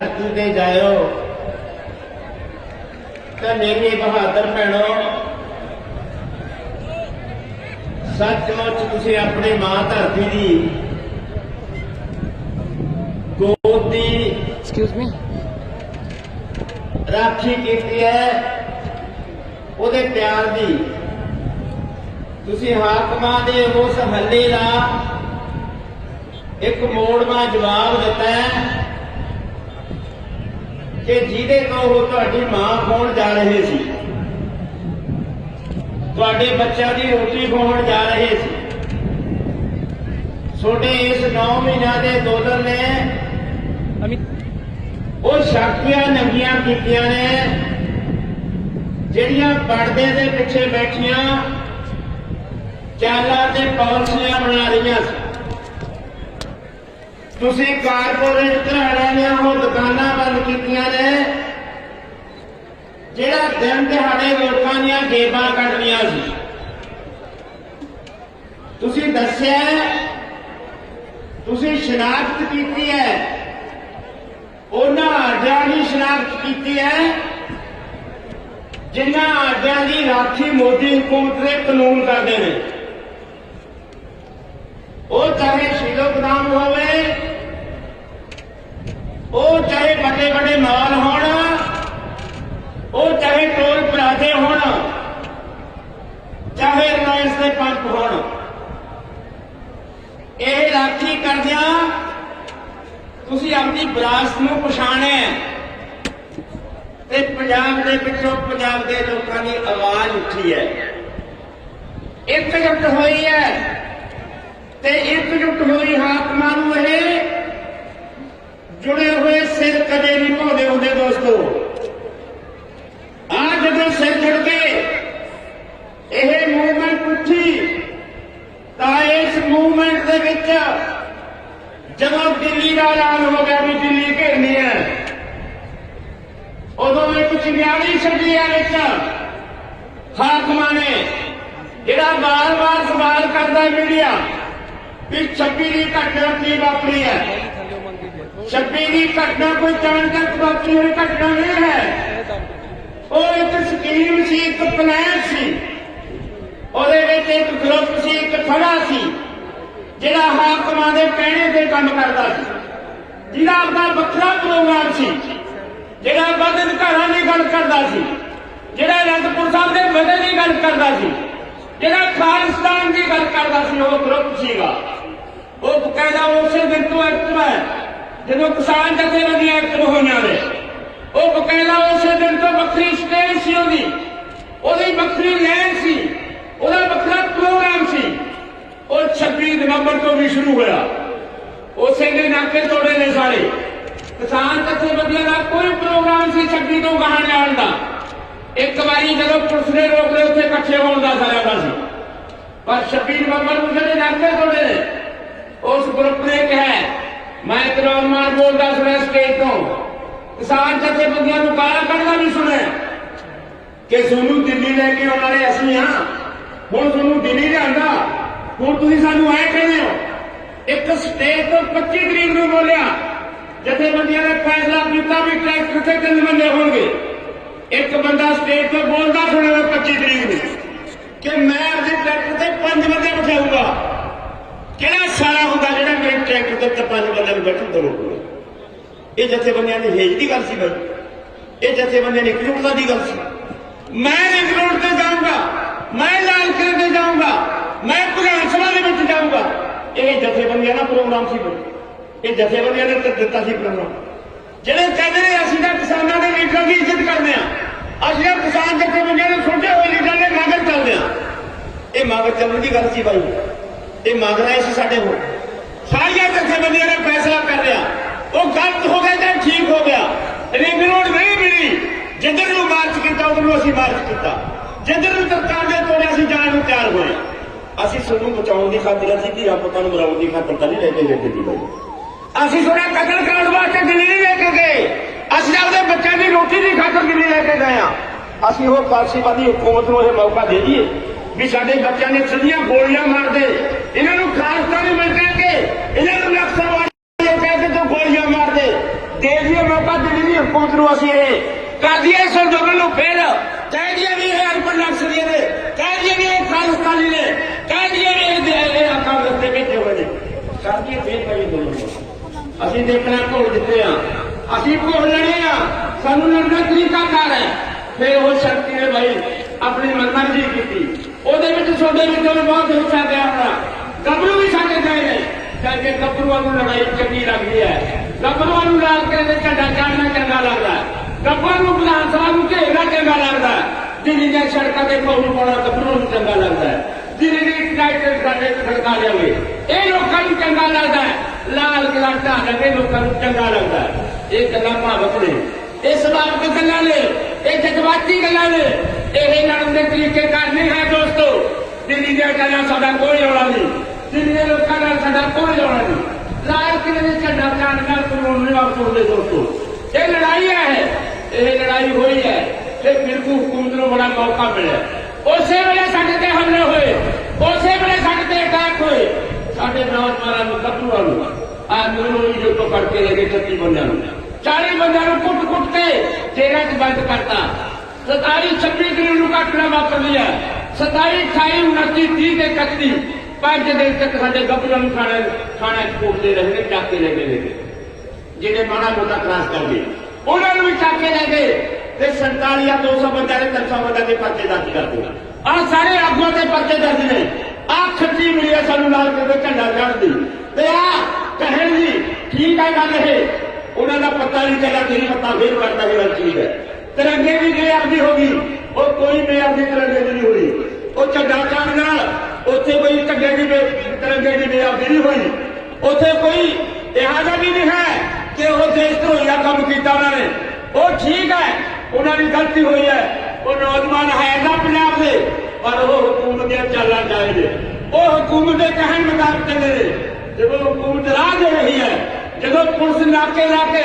ਧਰਤੀ ਤੇ ਜਾਇਓ। ਤਾਂ ਮੇਰੀ ਬਹਾਦਰ ਭੈਣੋ ਸੱਚਮੁੱਚ ਤੁਸੀਂ ਆਪਣੀ ਮਾਂ ਧਰਤੀ ਦੀ ਗੋਦ ਦੀ Excuse me? ਰਾਖੀ ਕੀਤੀ ਹੈ ਉਹਦੇ ਪਿਆਰ ਦੀ। ਤੁਸੀਂ ਹਾਕਮਾਂ ਦੇ ਉਸ ਹੱਲੇ ਦਾ ਇੱਕ ਮੋੜਵਾ ਜਵਾਬ ਦਿੱਤਾ ਹੈ। ਕਿ ਜਿਹਦੇ ਤੋਂ ਉਹ ਤੁਹਾਡੀ ਮਾਂ ਖੋਣ ਜਾ ਰਹੇ ਸੀ। ਤੁਹਾਡੇ ਬੱਚਿਆਂ ਦੀ ਰੋਟੀ ਖੋਣ ਜਾ ਰਹੇ ਸੀ। ਛੋਟੇ ਇਸ 9 ਮਹੀਨਿਆਂ ਦੇ ਦੋਦਲ ਨੇ ਉਹ ਸ਼ਕਤੀਆਂ ਨੰਗੀਆਂ ਕੀਤੀਆਂ ਨੇ ਜਿਹੜੀਆਂ ਪਰਦੇ ਦੇ ਪਿੱਛੇ ਬੈਠੀਆਂ ਚਾਲਾਂ ਤੇ ਪਾਲਿਸੀਆਂ ਬਣਾ ਰਹੀਆਂ ਸੀ। ਤੁਸੀਂ ਕਾਰਪੋਰੇਟ ਘਰਾਣਿਆਂ ਨੇ ਉਹ ਦੁਕਾਨਾਂ ਬੰਦ ਕੀਤੀਆਂ ਨੇ, ਜਿਹੜਾ ਦਿਨ ਦਿਹਾੜੇ ਲੋਕਾਂ ਦੀਆਂ ਜੇਬਾਂ ਕੱਢਣੀਆਂ ਸੀ। ਤੁਸੀਂ ਦੱਸਿਆ, ਤੁਸੀਂ ਸ਼ਨਾਖਤ ਕੀਤੀ ਹੈ। ਉਹਨਾਂ ਆਡਿਆਂ ਦੀ ਸ਼ਨਾਖਤ ਕੀਤੀ ਹੈ, ਜਿਨ੍ਹਾਂ ਆਡਿਆਂ ਦੀ ਰਾਖੀ ਮੋਦੀ ਹਕੂਮਤ ਦੇ ਕਾਨੂੰਨ ਕਰਦੇ ਨੇ। ਉਹ ਚਾਹੇ ਸ਼ੀਲੋ ਗਦਾਮ ਹੋਵੇ ਉਹ ਚਾਹੇ ਵੱਡੇ ਵੱਡੇ ਮਾਲ ਹੋਣ, ਉਹ ਚਾਹੇ ਟੋਲ ਪਲਾਜ਼ੇ ਹੋਣ, ਚਾਹੇ ਰਿਲਾਇੰਸ ਦੇ ਪੰਪ ਹੋਣ। ਇਹ ਰਾਖੀ ਕਰਦਿਆਂ ਤੁਸੀਂ ਆਪਣੀ ਵਿਰਾਸਤ ਨੂੰ ਪਛਾਣਿਆ ਤੇ ਪੰਜਾਬ ਦੇ ਵਿੱਚੋਂ ਪੰਜਾਬ ਦੇ ਲੋਕਾਂ ਦੀ ਆਵਾਜ਼ ਉੱਠੀ ਹੈ। ਇਕਜੁੱਟ ਹੋਈ ਹੈ ਤੇ ਇਕਜੁੱਟ ਹੋਈ ਹਾਕਮਾਂ ਨੂੰ ਇਹ ਜੁੜੇ ਹੋਏ ਸਿਰ ਕਦੇ ਨਹੀਂ ਪਾਉਂਦੇ ਹੁੰਦੇ ਦੋਸਤੋ। ਆ ਜਦੋਂ ਸਿਰ ਜੁੜ ਗਏ ਇਹ ਮੂਵਮੈਂਟ ਉੱਠੀ ਤਾਂ ਇਸ ਮੂਵਮੈਂਟ ਦੇ ਵਿੱਚ ਜਦੋਂ ਦਿੱਲੀ ਦਾ ਐਲਾਨ ਹੋ ਗਿਆ ਵੀ ਦਿੱਲੀ ਘੇਰਨੀ ਹੈ, ਉਦੋਂ ਇੱਕ ਚਿੰਗਿਆੜੀ ਛੱਡੀਆਂ ਵਿੱਚ ਹਾਕਮਾਂ ਨੇ ਜਿਹੜਾ ਬਾਰ-ਬਾਰ ਸਵਾਲ ਕਰਦਾ ਮੀਡੀਆ ਵੀ 26 ਦੀ ਘਟਨਾ ਕੀ ਵਾਪਰੀ ਹੈ। 26 ਦੀ ਘਟਨਾ ਕੋਈ ਜਾਣ ਤੱਕ ਹੋਈ, ਘਟਨਾ ਨਹੀਂ ਹੈ। ਉਹ ਇੱਕ ਸਕੀਮ ਸੀ, ਇੱਕ ਪਲਾਨ ਸੀ। ਉਹਦੇ ਵਿੱਚ ਇੱਕ ਗਰੁੱਪ ਸੀ, ਇੱਕ ਫੜਾ ਸੀ, ਜਿਹੜਾ ਹਾਕਮਾਂ ਦੇ ਕਹਿਣੇ ਤੇ ਕੰਮ ਕਰਦਾ ਸੀ। ਜਿਹਦਾ ਆਪਦਾ ਵੱਖਰਾ ਪ੍ਰੋਗਰਾਮ ਸੀ, ਜਿਹੜਾ ਵੱਧ ਅਧਿਕਾਰਾਂ ਦੀ ਗੱਲ ਕਰਦਾ ਸੀ, ਜਿਹੜਾ ਅਨੰਦਪੁਰ ਸਾਹਿਬ ਦੇ ਮਦਦ ਦੀ ਗੱਲ ਕਰਦਾ ਸੀ, ਜਿਹੜਾ ਖਾਲਿਸਤਾਨ ਦੀ ਗੱਲ ਕਰਦਾ ਸੀ, ਉਹ ਗਰੁੱਪ ਸੀਗਾ। ਉਹ ਬਕਾਇਦਾ ਉਸੇ ਦਿਨ ਤੋਂ ਐਕਟਿਵ ਹੈ। ਜਦੋਂ ਕਿਸਾਨ ਜਥੇਬੰਦੀਆਂ ਐਕਟਿਵ ਹੋਈਆਂ ਨੇ ਉਹ ਬਕਾਇਦਾ ਉਸੇ ਦਿਨ ਤੋਂ ਵੱਖਰੀ ਸਟੇਜ ਸੀ ਉਹਦੀ। ਉਹਦੀ ਵੱਖਰੀ ਲੈਨ ਸੀ, ਉਹਦਾ ਵੱਖਰਾ ਪ੍ਰੋਗਰਾਮ ਸੀ। ਉਹ 26 ਨਵੰਬਰ ਤੋਂ ਵੀ ਸ਼ੁਰੂ ਹੋਇਆ। ਉਸੇ ਦੇ ਨਾਕੇ ਤੋੜੇ ਨੇ ਸਾਰੇ। ਕਿਸਾਨ ਜਥੇਬੰਦੀਆਂ ਦਾ ਕੋਈ ਪ੍ਰੋਗਰਾਮ ਸੀ 26 ਤੋਂ ਗਾਹਾਂ ਜਾਣ ਦਾ। ਇੱਕ ਵਾਰੀ ਜਦੋਂ ਪੁਲਿਸ ਨੇ ਰੋਕ ਲਏ ਉੱਥੇ ਇਕੱਠੇ ਹੋਣ ਦਾ ਸਾਰਿਆਂ ਦਾ ਸੀ। ਪਰ 26 ਨਵੰਬਰ ਨੂੰ ਜਿਹੜੇ ਨਾਕੇ ਤੋੜੇ ਨੇ, ਉਸ ਗਰੁੱਪ ਨੇ ਕਿਹਾ ਮੈਂ ਕਰੋਨ ਮਾਰ ਬੋਲਦਾ ਸੁਣਿਆ ਸਟੇਜ ਤੋਂ। ਕਿਸਾਨ ਜਥੇਬੰਦੀਆਂ ਨੂੰ ਗਾਲਾਂ ਕੱਢਦਾ ਵੀ ਸੁਣਿਆ। ਕਿ ਤੁਹਾਨੂੰ ਦਿੱਲੀ ਲੈ ਕੇ ਆਉਣ ਵਾਲੇ ਅਸੀਂ ਹਾਂ। ਹੁਣ ਤੁਹਾਨੂੰ ਦਿੱਲੀ ਲਿਆਂਦਾ। ਹੁਣ ਤੁਸੀਂ ਸਾਨੂੰ ਐ ਕਹਿੰਦੇ ਹੋ, ਇੱਕ ਸਟੇਜ ਤੋਂ 25 ਤਰੀਕ ਨੂੰ ਬੋਲਿਆ, ਜਥੇਬੰਦੀਆਂ ਨੇ ਫੈਸਲਾ ਕੀਤਾ ਵੀ ਟਰੈਕਟਰ ਤੇ ਤਿੰਨ ਬੰਦੇ ਹੋਣਗੇ। ਇੱਕ ਬੰਦਾ ਸਟੇਜ ਤੋਂ ਬੋਲਦਾ ਸੁਣਿਆ 25 ਤਰੀਕ ਨੂੰ, ਕਿ ਮੈਂ ਆਪਣੇ ਟਰੈਕਟਰ ਤੇ ਪੰਜ ਬੰਦੇ ਬਿਠਾਊਗਾ। ਕਿਹੜਾ ਸਾਰਾ ਹੁੰਦਾ ਜਿਹੜਾ ਮੇਰੇ ਟਰੈਕਟਰ ਤੇ ਪੰਜ ਬੰਦੇ ਨੂੰ ਬੈਠਣ ਦਊਗਾ ਇਹ ਜਥੇਬੰਦੀਆਂ ਦੀ ਹੇਜ ਦੀ ਗੱਲ ਸੀ ਬਾਈ। ਇਹ ਜਥੇਬੰਦੀਆਂ ਦੀ ਇਕਜੁੱਟਤਾ ਦੀ ਗੱਲ ਸੀ। ਮੈਂ ਰਿੰਗ ਤੇ ਜਾਊਂਗਾ, ਮੈਂ ਲਾਲ ਕਿਲੇ ਤੇ ਜਾਊਂਗਾ, ਮੈਂ ਵਿਧਾਨ ਸਭਾ ਦੇ ਵਿੱਚ ਜਾਊਂਗਾ। ਇਹ ਜਥੇਬੰਦੀਆਂ ਦਾ ਪ੍ਰੋਗਰਾਮ ਸੀ ਬਾਈ। ਇਹ ਜਥੇਬੰਦੀਆਂ ਨੇ ਦਿੱਤਾ ਸੀ ਪ੍ਰੋਗਰਾਮ। ਜਿਹੜੇ ਕਹਿੰਦੇ ਨੇ ਅਸੀਂ ਤਾਂ ਕਿਸਾਨਾਂ ਦੇ ਲੀਡਰਾਂ ਦੀ ਇੱਜ਼ਤ ਕਰਦੇ ਆ ਅਸੀਂ ਤਾਂ ਕਿਸਾਨ ਜਥੇਬੰਦੀਆਂ ਦੇ ਛੋਟੇ ਹੋਏ ਲੀਡਰਾਂ ਦੇ ਮਗਰ ਚੱਲਦੇ ਆ ਇਹ ਮਗਰ ਚੱਲਣ ਦੀ ਗੱਲ ਸੀ ਬਾਈ। ਇਹ ਮੰਗ ਰਹੇ ਸੀ ਸਾਡੇ ਕੋਲ। ਸਾਰੀਆਂ ਜਥੇਬੰਦੀਆਂ ਨੇ ਫੈਸਲਾ ਕਰ ਲਿਆ। ਉਹ ਗਲਤ ਹੋ ਗਿਆ ਜਾਂ ਠੀਕ ਹੋ ਗਿਆ। ਰਿੰਗ ਰੋਡ ਨਹੀਂ ਮਿਲੀ। ਜਿੱਧਰ ਨੂੰ ਮਾਰਚ ਕੀਤਾ, ਉਧਰ ਨੂੰ ਅਸੀਂ ਮਾਰਚ ਕੀਤਾ। ਜਿੱਧਰ ਨੂੰ ਸਰਕਾਰ ਦੇ ਤੋੜੇ ਅਸੀਂ ਜਾਣ ਨੂੰ ਤਿਆਰ ਹੋਏ। ਅਸੀਂ ਤੁਹਾਨੂੰ ਬਚਾਉਣ ਦੀ ਖਾਤਰ ਅਸੀਂ ਧੀਰਾ ਪੁੱਤਾਂ ਨੂੰ ਮਰਾਉਣ ਦੀ ਖਾਤਰ ਤਾਂ ਨਹੀਂ ਲੈ ਕੇ ਗਏ ਦਿੱਲੀ ਬਾਈ। ਅਸੀਂ ਤੁਹਾਡਾ ਕਤਲ ਕਰਨ ਵਾਸਤੇ ਦਿੱਲੀ ਨਹੀਂ ਲੈ ਕੇ ਗਏ। ਅਸੀਂ ਆਪਦੇ ਬੱਚਿਆਂ ਦੀ ਰੋਟੀ ਦੀ ਖਾਤਰ ਦਿੱਲੀ ਲੈ ਕੇ ਗਏ ਆ। ਅਸੀਂ ਉਹ ਪਾਰਸੀਵਾਦੀ ਹਕੂਮਤ ਨੂੰ ਇਹ ਮੌਕਾ ਦੇ ਦਈਏ। ਵੀ ਸਾਡੇ ਬੱਚਿਆਂ ਨੇ ਸਦੀਆਂ ਗੋਲੀਆਂ ਮਾਰਦੇ ਇਹਨਾਂ ਨੂੰ ਖਾਲਸਤਾਨੀ ਮਿਲ ਕੇ ਇਹਨਾਂ ਨੂੰ ਨਕਸਲਵਾਦੀ ਕਹਿ ਕੇ ਤੋਂ ਗੋਲੀਆਂ ਮਾਰਦੇ ਦੇ। ਦਈਏ ਮੌਕਾ ਦਿੱਲੀ ਦੀ ਹਕੂਮਤ ਨੂੰ ਅਸੀਂ ਇਹ ਕਰ ਦਈਏ ਇਸ ਨੂੰ ਫਿਰ। ਕਹਿ ਦਈਏ ਵੀ ਇਹ ਅਰਬਨ ਨਕਸਲੀਏ ਨੇ। ਕਹਿ ਦਈਏ ਵੀ ਇਹ ਖਾਲਿਸਤਾਨੀ ਨੇ। ਕਹਿ ਦਈਏ ਵੀ ਇਹ ਦੇ- ਇਹ ਅਕਾਲ ਬੈਠੇ ਹੋਏ ਨੇ। ਕਰ ਦਈਏ ਫਿਰ ਕਰੀ ਅੰਦੋਲਨ ਅਸੀਂ ਦੇਖਣਾ ਘੋਲ ਦਿੱਤੇ ਆ। ਅਸੀਂ ਘੋਲ ਲੈਣੇ ਆ। ਸਾਨੂੰ ਲੜਨਾ ਤਰੀਕਾ ਕਾਰ ਹੈ। ਫਿਰ ਉਹ ਸ਼ਕਤੀ ਨੇ ਭਾਈ, ਆਪਣੀ ਮਨਮਰਜ਼ੀ ਕੀਤੀ। ਉਹਦੇ ਵਿੱਚ ਤੁਹਾਡੇ ਵਿੱਚੋਂ ਵੀ ਬਹੁਤ ਹਿੱਸਾ ਗਿਆ ਹੋਣਾ ਗੱਭਰੂ ਵੀ ਸਾਡੇ ਗਏ ਨੇ। ਕਰਕੇ ਗੱਭਰੂਆਂ ਨੂੰ ਲੜਾਈ ਚੰਗੀ ਲੱਗਦੀ ਹੈ। ਗੱਭਰੂਆਂ ਨੂੰ ਲਾਲ ਕੇ ਤੇ ਝੰਡਾ ਚਾੜਨਾ ਚੰਗਾ ਲੱਗਦਾ ਹੈ। ਨੂੰ ਵਿਧਾਨ ਸਭਾ ਨੂੰ ਘੇਰਨਾ ਚੰਗਾ ਲੱਗਦਾ ਹੈ। ਦਿੱਲੀ ਦੀਆਂ ਸੜਕਾਂ ਤੇ ਫੌਜ ਪਾਉਣਾ ਗੱਭਰੂਆਂ ਨੂੰ ਚੰਗਾ ਲੱਗਦਾ ਹੈ। ਦਿੱਲੀ ਦੀ ਯੂਨਾਈਟਿਡ ਸਾਡੇ ਖੜਕਾ ਲਿਆਵੇ ਇਹ ਲੋਕਾਂ ਨੂੰ ਚੰਗਾ ਲੱਗਦਾ ਹੈ। ਲਾਲ ਕਿਲਾ ਢਾਹ ਕੇ ਲੋਕਾਂ ਨੂੰ ਚੰਗਾ ਲੱਗਦਾ ਇਹ ਗੱਲਾਂ ਭਾਵਕ ਨੇ। ਇਹ ਸਵਾਰਥ ਗੱਲਾਂ ਨੇ। ਇਹ ਜਜ਼ਬਾਤੀ ਗੱਲਾਂ ਨੇ। ਇਹ ਲੜਨ ਦੇ ਤਰੀਕੇ ਕਰ ਹੈ ਦੋਸਤੋ। ਦਿੱਲੀ ਦੇ ਗੱਲਾਂ ਸਾਡਾ ਕੋਈ ਰੌਲਾ ਨਹੀਂ। ਦਿੱਲੀ ਦੇ ਲੋਕਾਂ ਨਾਲ ਸਾਡਾ ਕੋਈ ਰੌਲਾ ਨਹੀਂ। ਲਾਲ ਕਿਲੇ ਦੇ ਝੰਡਾ ਚਾਣ ਨਾਲ ਕਾਨੂੰਨ ਨਹੀਂ ਵਾਪਸ ਦੋਸਤੋ। ਇਹ ਲੜਾਈ ਹੈ। ਇਹ ਲੜਾਈ ਹੋਈ ਹੈ। ਤੇ ਬਿਲਕੁਲ ਹਕੂਮਤ ਨੂੰ ਬੜਾ ਮੌਕਾ ਮਿਲਿਆ। ਉਸੇ ਵੇਲੇ ਸਾਡੇ ਤੇ ਹਮਲੇ ਹੋਏ। ਉਸੇ ਵੇਲੇ ਸਾਡੇ ਤੇ ਅਟੈਕ ਹੋਏ। ਸਾਡੇ ਨੌਜਵਾਨਾਂ ਨੂੰ ਕੱਟੂਆਂ ਨੂੰ। ਆ ਮੈਨੂੰ ਜੋ ਤੋਂ ਕਰਕੇ ਲੈ ਕੇ 31 ਬੰਦਿਆਂ ਨੂੰ। 40 ਬੰਦਿਆਂ ਨੂੰ ਕੁੱਟ ਕੁੱਟ ਕੇ ਜੇਲ੍ਹਾਂ 'ਚ ਬੰਦ ਕਰਤਾ। 27 26 ਤਰੀਕ ਨੂੰ ਘਟਨਾ ਵਾਪਰ ਲਿਆ 27 28 29 30 ਤੇ 31 ਪੰਜ ਦਿਨ ਤੱਕ ਸਾਡੇ ਗੱਭਰੂਆਂ ਨੂੰ ਖਾਣੇ ਖਾਣੇ ਕੋਟਦੇ ਰਹੇ ਨੇ, ਚੱਕ ਲੈ ਕੇ ਲੈ ਗਏ ਜਿਹੜੇ ਮਾੜਾ ਮੋਟਾ ਕਲਾਸ ਕਰ ਗਏ ਉਹਨਾਂ ਨੂੰ ਵੀ ਚੱਕ ਲੈ ਗਏ ਤੇ 47 ਜਾਂ 200 ਬੰਦਿਆਂ ਦੇ 300 ਬੰਦਿਆਂ ਦੇ ਪਰਚੇ ਦਰਜ ਕਰਦੇ ਦਿੱਤੇ। ਆ ਸਾਰੇ ਆਗੂਆਂ ਦੇ ਪਰਚੇ ਦਰਜ ਨੇ। ਆ ਖੱਤੀ ਮਿਲੀ ਸਾਨੂੰ ਲਾਲ ਕੇ ਝੰਡਾ ਚੜ੍ਹਦੀ। ਤੇ ਆ ਕਹਿਣ ਜੀ ਠੀਕ ਹੈ ਗੱਲ ਇਹ। ਉਹਨਾਂ ਦਾ ਪਤਾ ਨਹੀਂ ਚੱਲਿਆ ਤੇਰੀ ਪਤਾ ਫੇਰ ਕਰਦਾ ਇਹ ਗੱਲ ਠੀਕ ਹੈ। ਤਿਰੰਗੇ ਦੀ ਬੇਅਬਦੀ ਹੋ ਗਈ ਉਹ ਕੋਈ ਬੇਅਬਦੀ ਤਿਰੰਗੇ ਦੀ ਨਹੀਂ ਹੋਈ ਉਹ ਝੰਡਾ ਚੜ੍ਹਨ ਨਾਲ ਉੱਥੇ ਕੋਈ ਝੰਡੇ ਦੀ ਬੇ- ਤਿਰੰਗੇ ਦੀ ਬੇਅਬਦੀ ਨਹੀਂ ਹੋਈ ਉੱਥੇ ਕੋਈ ਇਹਾਜ਼ਾ ਵੀ ਨਹੀਂ ਹੈ ਕਿ ਉਹ ਦੇਸ਼ ਧਰੋਈਆ ਕੰਮ ਕੀਤਾ ਉਹਨਾਂ ਨੇ ਉਹ ਠੀਕ ਹੈ ਉਹਨਾਂ ਦੀ ਗਲਤੀ ਹੋਈ ਹੈ ਉਹ ਨੌਜਵਾਨ ਹੈ ਨਾ ਪੰਜਾਬ ਦੇ ਪਰ ਉਹ ਹਕੂਮਤ ਦੇ ਚੱਲਣਾ ਚਾਹੀਦੇ ਉਹ ਹਕੂਮਤ ਦੇ ਕਹਿਣ ਮੁਤਾਬਕ ਚੱਲੇ ਨੇ ਜਦੋਂ ਹਕੂਮਤ ਰਾਹ ਦੇ ਰਹੀ ਹੈ ਜਦੋਂ ਪੁਲਿਸ ਨਾਕੇ ਲਾ ਕੇ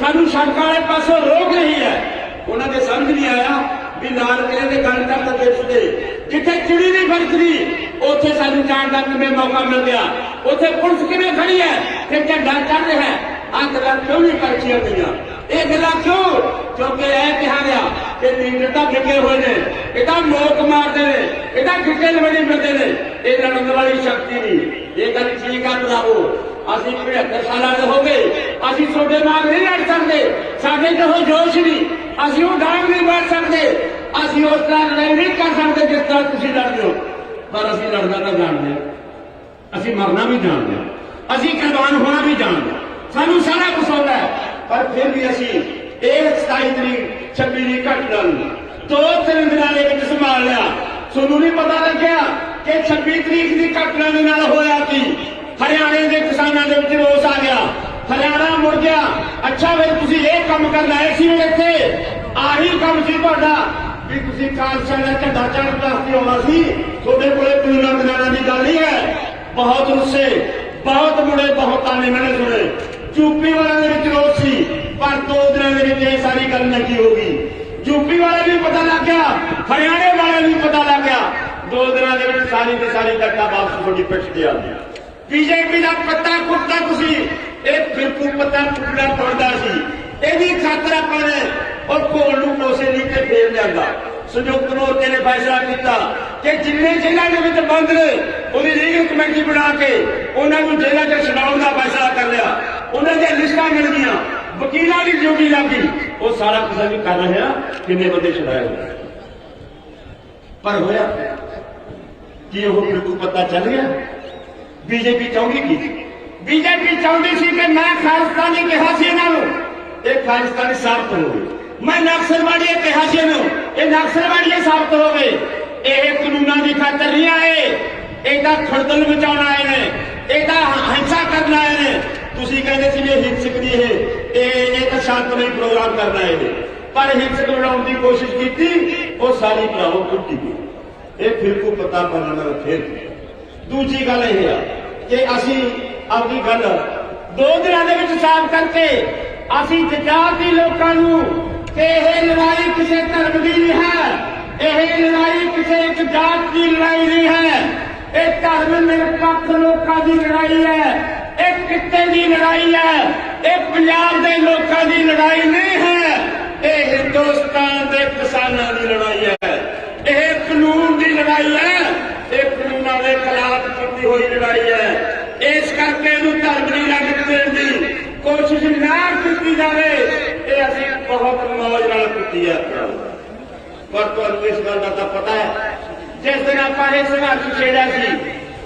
ਸਾਨੂੰ ਸੜਕਾਂ ਵਾਲੇ ਪਾਸੋਂ ਰੋਕ ਰਹੀ ਹੈ ਉਹਨਾਂ ਦੇ ਸਮਝ ਨਹੀਂ ਆਇਆ ਵੀ ਲਾਲ ਕਿਲੇ ਦੇ ਗੱਲ ਤੱਕ ਦੇ ਸੁਦੇ ਜਿੱਥੇ ਚਿੜੀ ਨਹੀਂ ਫੜਕਦੀ ਉੱਥੇ ਸਾਨੂੰ ਜਾਣ ਦਾ ਕਿਵੇਂ ਮੌਕਾ ਮਿਲ ਗਿਆ। ਉੱਥੇ ਪੁਲਿਸ ਕਿਵੇਂ ਖੜੀ ਹੈ, ਤੇ ਝੰਡਾ ਚੜ ਰਿਹਾ ਹੈ। ਆਹ ਗੱਲਾਂ ਕਿਉਂ ਨਹੀਂ ਪਰਚੀਆਂ ਗਈਆਂ? ਇਹ ਗੱਲਾਂ ਕਿਉਂ? ਕਿਉਂਕਿ ਇਹ ਕਿਹਾ ਗਿਆ ਕਿ ਲੀਡਰ ਤਾਂ ਵਿਕੇ ਹੋਏ ਨੇ, ਇਹ ਤਾਂ ਲੋਕ ਮਾਰਦੇ ਨੇ, ਇਹ ਤਾਂ ਕਿੱਕੇ ਲਵੜੀ ਫਿਰਦੇ ਨੇ। ਇਹ ਲੜਨ ਵਾਲੀ ਸ਼ਕਤੀ ਨਹੀਂ। ਇਹ ਗੱਲ ਠੀਕ ਆ ਭਰਾਵੋ। ਅਸੀਂ 75 ਸਾਲਾਂ ਦੇ ਹੋ ਗਏ। ਅਸੀਂ ਤੁਹਾਡੇ ਨਾਲ ਨਹੀਂ ਲੜ ਸਕਦੇ। ਸਾਡੇ ਚ ਜੋਸ਼ ਨਹੀਂ। ਅਸੀਂ ਉਹ ਡਾਂਗ ਨਹੀਂ ਮਾਰ ਸਕਦੇ। ਅਸੀਂ ਉਸ ਤਰ੍ਹਾਂ ਲੜਾਈ ਨਹੀਂ ਕਰ ਸਕਦੇ ਜਿਸ ਤਰ੍ਹਾਂ ਤੁਸੀਂ ਲੜਦੇ ਹੋ। ਪਰ ਅਸੀਂ ਲੜਨਾ ਤਾਂ ਜਾਣਦੇ ਹਾਂ। ਅਸੀਂ ਮਰਨਾ ਵੀ ਜਾਣਦੇ ਹਾਂ। ਅਸੀਂ ਕੁਰਬਾਨ ਹੋਣਾ ਵੀ ਜਾਣਦੇ ਸਾਨੂੰ ਸਾਰਾ ਕੁਝ ਆਉਂਦਾ ਹੈ। ਪਰ ਫਿਰ ਵੀ ਅਸੀਂ ਇਹ 27 ਤਰੀਕ 26 ਦੀ ਘਟਨਾ ਨੂੰ ਦੋ ਤਿੰਨ ਦਿਨਾਂ ਦੇ ਵਿੱਚ ਸੰਭਾਲ ਲਿਆ। ਤੁਹਾਨੂੰ ਨਹੀਂ ਪਤਾ ਲੱਗਿਆ ਕਿ 26 ਤਰੀਕ ਦੀ ਘਟਨਾ ਦੇ ਨਾਲ ਹੋਇਆ ਕੀ? ਹਰਿਆਣੇ ਦੇ ਕਿਸਾਨਾਂ ਦੇ ਵਿੱਚ ਰੋਸ ਆ ਗਿਆ। ਹਰਿਆਣਾ ਮੁੜ ਗਿਆ। ਅੱਛਾ ਫਿਰ ਤੁਸੀਂ ਇਹ ਕੰਮ ਕਰਨ ਆਏ ਸੀ ਵੀ ਇੱਥੇ। ਆਹੀ ਕੰਮ ਸੀ ਤੁਹਾਡਾ। ਵੀ ਤੁਸੀਂ ਖਾਲਸਾ ਦਾ ਝੰਡਾ ਚੜ੍ਹਨ ਵਾਸਤੇ ਆਉਣਾ ਸੀ। ਤੁਹਾਡੇ ਕੋਲੇ ਕੋਈ ਲੰਗਦਾਰਾਂ ਦੀ ਗੱਲ ਨਹੀਂ ਹੈ। ਬਹੁਤ ਰੁੱਸੇ, ਬਹੁਤ ਮੁੜੇ, ਬਹੁਤ ਤਾਨੇ ਮੈਨੇ ਸੁਣੇ। ਯੂਪੀ ਵਾਲਿਆਂ ਦੇ ਵਿੱਚ ਰੋਸ ਸੀ, ਪਰ ਦੋ ਦਿਨਾਂ ਦੇ ਵਿੱਚ ਇਹ ਸਾਰੀ ਗੱਲ ਨੱਕੀ ਹੋ ਗਈ। ਯੂਪੀ ਵਾਲੇ ਵੀ ਪਤਾ ਲੱਗ ਗਿਆ, ਹਰਿਆਣੇ ਵਾਲੇ ਵੀ ਪਤਾ ਲੱਗ ਗਿਆ। ਦੋ ਦਿਨਾਂ ਦੇ ਵਿੱਚ ਸਾਰੀ ਦੀ ਸਾਰੀ ਘਟਨਾ ਵਾਪਸ ਤੁਹਾਡੀ ਪਿੱਠ ਤੇ ਆ ਗਈ ਬੀਜੇਪੀ ਦਾ ਪੱਤਾ ਕੁੱਟਦਾ ਤੁਸੀਂ। ਇਹ ਫਿਰਕੂ ਪੱਤਾ ਕੁੱਟਣਾ ਪੜਦਾ ਸੀ। ਇਹਦੀ ਖਾਤਰ ਆਪਾਂ ਨੇ ਉਹ ਘੋਲ ਨੂੰ ਕੋਸੇ ਨਹੀਂ ਤੇ ਫੇਰ ਲਿਆਂਦਾ। ਸੰਯੁਕਤ ਮੋਰਚੇ ਨੇ ਫੈਸਲਾ ਕੀਤਾ ਕਿ ਜਿੰਨੇ ਜ਼ਿਲ੍ਹਿਆਂ ਦੇ ਵਿੱਚ ਬੰਦ ਨੇ, ਉਹਦੀ ਲੀਗਲ ਕਮੇਟੀ ਬਣਾ ਕੇ ਉਹਨਾਂ ਨੂੰ ਜੇਲ੍ਹਾਂ 'ਚ ਛਡਾਉਣ ਦਾ ਫੈਸਲਾ ਕਰ ਲਿਆ। ਉਹਨਾਂ ਦੀਆਂ ਲਿਸਟਾਂ ਮਿਲ ਗਈਆਂ। ਵਕੀਲਾਂ ਦੀ ਡਿਊਟੀ ਲੱਗ ਗਈ। ਉਹ ਸਾਰਾ ਕੁਝ ਵੀ ਕਰ ਰਿਹਾ ਕਿੰਨੇ ਬੰਦੇ ਛਡਾਏ ਪਰ ਹੋਇਆ ਕੀ? ਉਹ ਬਿਲਕੁਲ ਪਤਾ ਚੱਲ ਗਿਆ? ਬੀਜੇਪੀ ਚਾਹੁੰਦੀ ਕੀ? ਬੀਜੇਪੀ ਚਾਹੁੰਦੀ ਸੀ ਕਿ ਮੈਂ ਖਾਲਿਸਤਾਨੀ ਕਿਹਾ ਸੀ ਇਹਨਾਂ ਨੂੰ ਇਹ ਖਾਲਿਸਤਾਨੀ ਸਾਬਤ ਹੋ ਗਏ ਮੈਂ ਨਕਸਲਵਾੜੀ ਕਿਹਾ ਸੀ ਇਹਨੂੰ ਇਹ ਨਕਸਲਵਾੜੀ ਸਾਬਤ ਹੋ ਗਏ ਇਹ ਕਾਨੂੰਨਾਂ ਦੀ ਖਾਤਰ ਨਹੀਂ ਆਏ। ਇਹ ਖੜਦਲ ਬਚਾਉਣ ਆਏ ਨੇ। ਇਹ ਹਿੰਸਾ ਕਰਨ ਆਏ ਨੇ। ਤੁਸੀਂ ਕਹਿੰਦੇ ਸੀ ਇਹ ਹਿੰਸਕ ਨਹੀਂ ਇਹ। ਇਹ ਇਹ ਤਾਂ ਸ਼ਾਂਤਮਈ ਪ੍ਰੋਗਰਾਮ ਕਰਨਾ ਆਏ ਪਰ ਹਿੰਸਕ ਬਣਾਉਣ ਦੀ ਕੋਸ਼ਿਸ਼ ਕੀਤੀ, ਉਹ ਸਾਰੀ ਭਰਾਵੋ ਟੁੱਟੀ ਗਈ। ਇਹ ਫਿਰਕੂ ਪਤਾ ਬਣਨ ਫਿਰ ਦੂਜੀ ਗੱਲ ਇਹ ਆ ਕਿ ਅਸੀਂ ਆਪਣੀ ਗੱਲ। ਦੋ ਦਿਨਾਂ ਦੇ ਵਿੱਚ ਸਾਫ਼ ਕਰਕੇ ਅਸੀਂ ਜਜਾਤੀ ਲੋਕਾਂ ਨੂੰ ਕਿ ਇਹ ਲੜਾਈ ਕਿਸੇ ਧਰਮ ਦੀ ਨਹੀਂ ਹੈ, ਇਹ ਲੜਾਈ ਕਿਸੇ ਇੱਕ ਜਾਤ ਦੀ ਲੜਾਈ ਨਹੀਂ ਹੈ। ਇਹ ਧਰਮ ਨਿਰਪੱਖ ਲੋਕਾਂ ਦੀ ਲੜਾਈ ਹੈ, ਇਹ ਕਿੱਤੇ ਦੀ ਲੜਾਈ ਹੈ, ਇਹ ਪੰਜਾਬ ਦੇ ਲੋਕਾਂ ਦੀ ਲੜਾਈ ਨਹੀਂ ਹੈ। ਇਹ ਹਿੰਦੁਸਤਾਨ ਦੇ ਕਿਸਾਨਾਂ ਦੀ ਲੜਾਈ ਹੈ, ਇਹ ਕਾਨੂੰਨ ਦੀ ਲੜਾਈ ਹੈ, ਇਹ ਕਾਨੂੰਨਾਂ ਦੇ ਖਿਲਾਫ ਕੀਤੀ ਹੋਈ ਲੜਾਈ ਹੈ ਇਸ ਕਰਕੇ ਇਹਨੂੰ ਧਰਮ ਦੀ ਰੰਗ ਦੇਣ ਦੀ ਕੋਸ਼ਿਸ਼ ਨਾ ਕੀਤੀ ਜਾਵੇ ਇਹ ਅਸੀਂ ਬਹੁਤ ਮੌਜ ਨਾਲ ਕੀਤੀ ਹੈ ਪਰ ਤੁਹਾਨੂੰ ਇਸ ਗੱਲ ਦਾ ਤਾਂ ਪਤਾ ਹੈ ਜਿਸ ਦਿਨ ਆਪਾਂ ਇਹ ਸੰਘਰਸ਼ ਛੇੜਿਆ ਸੀ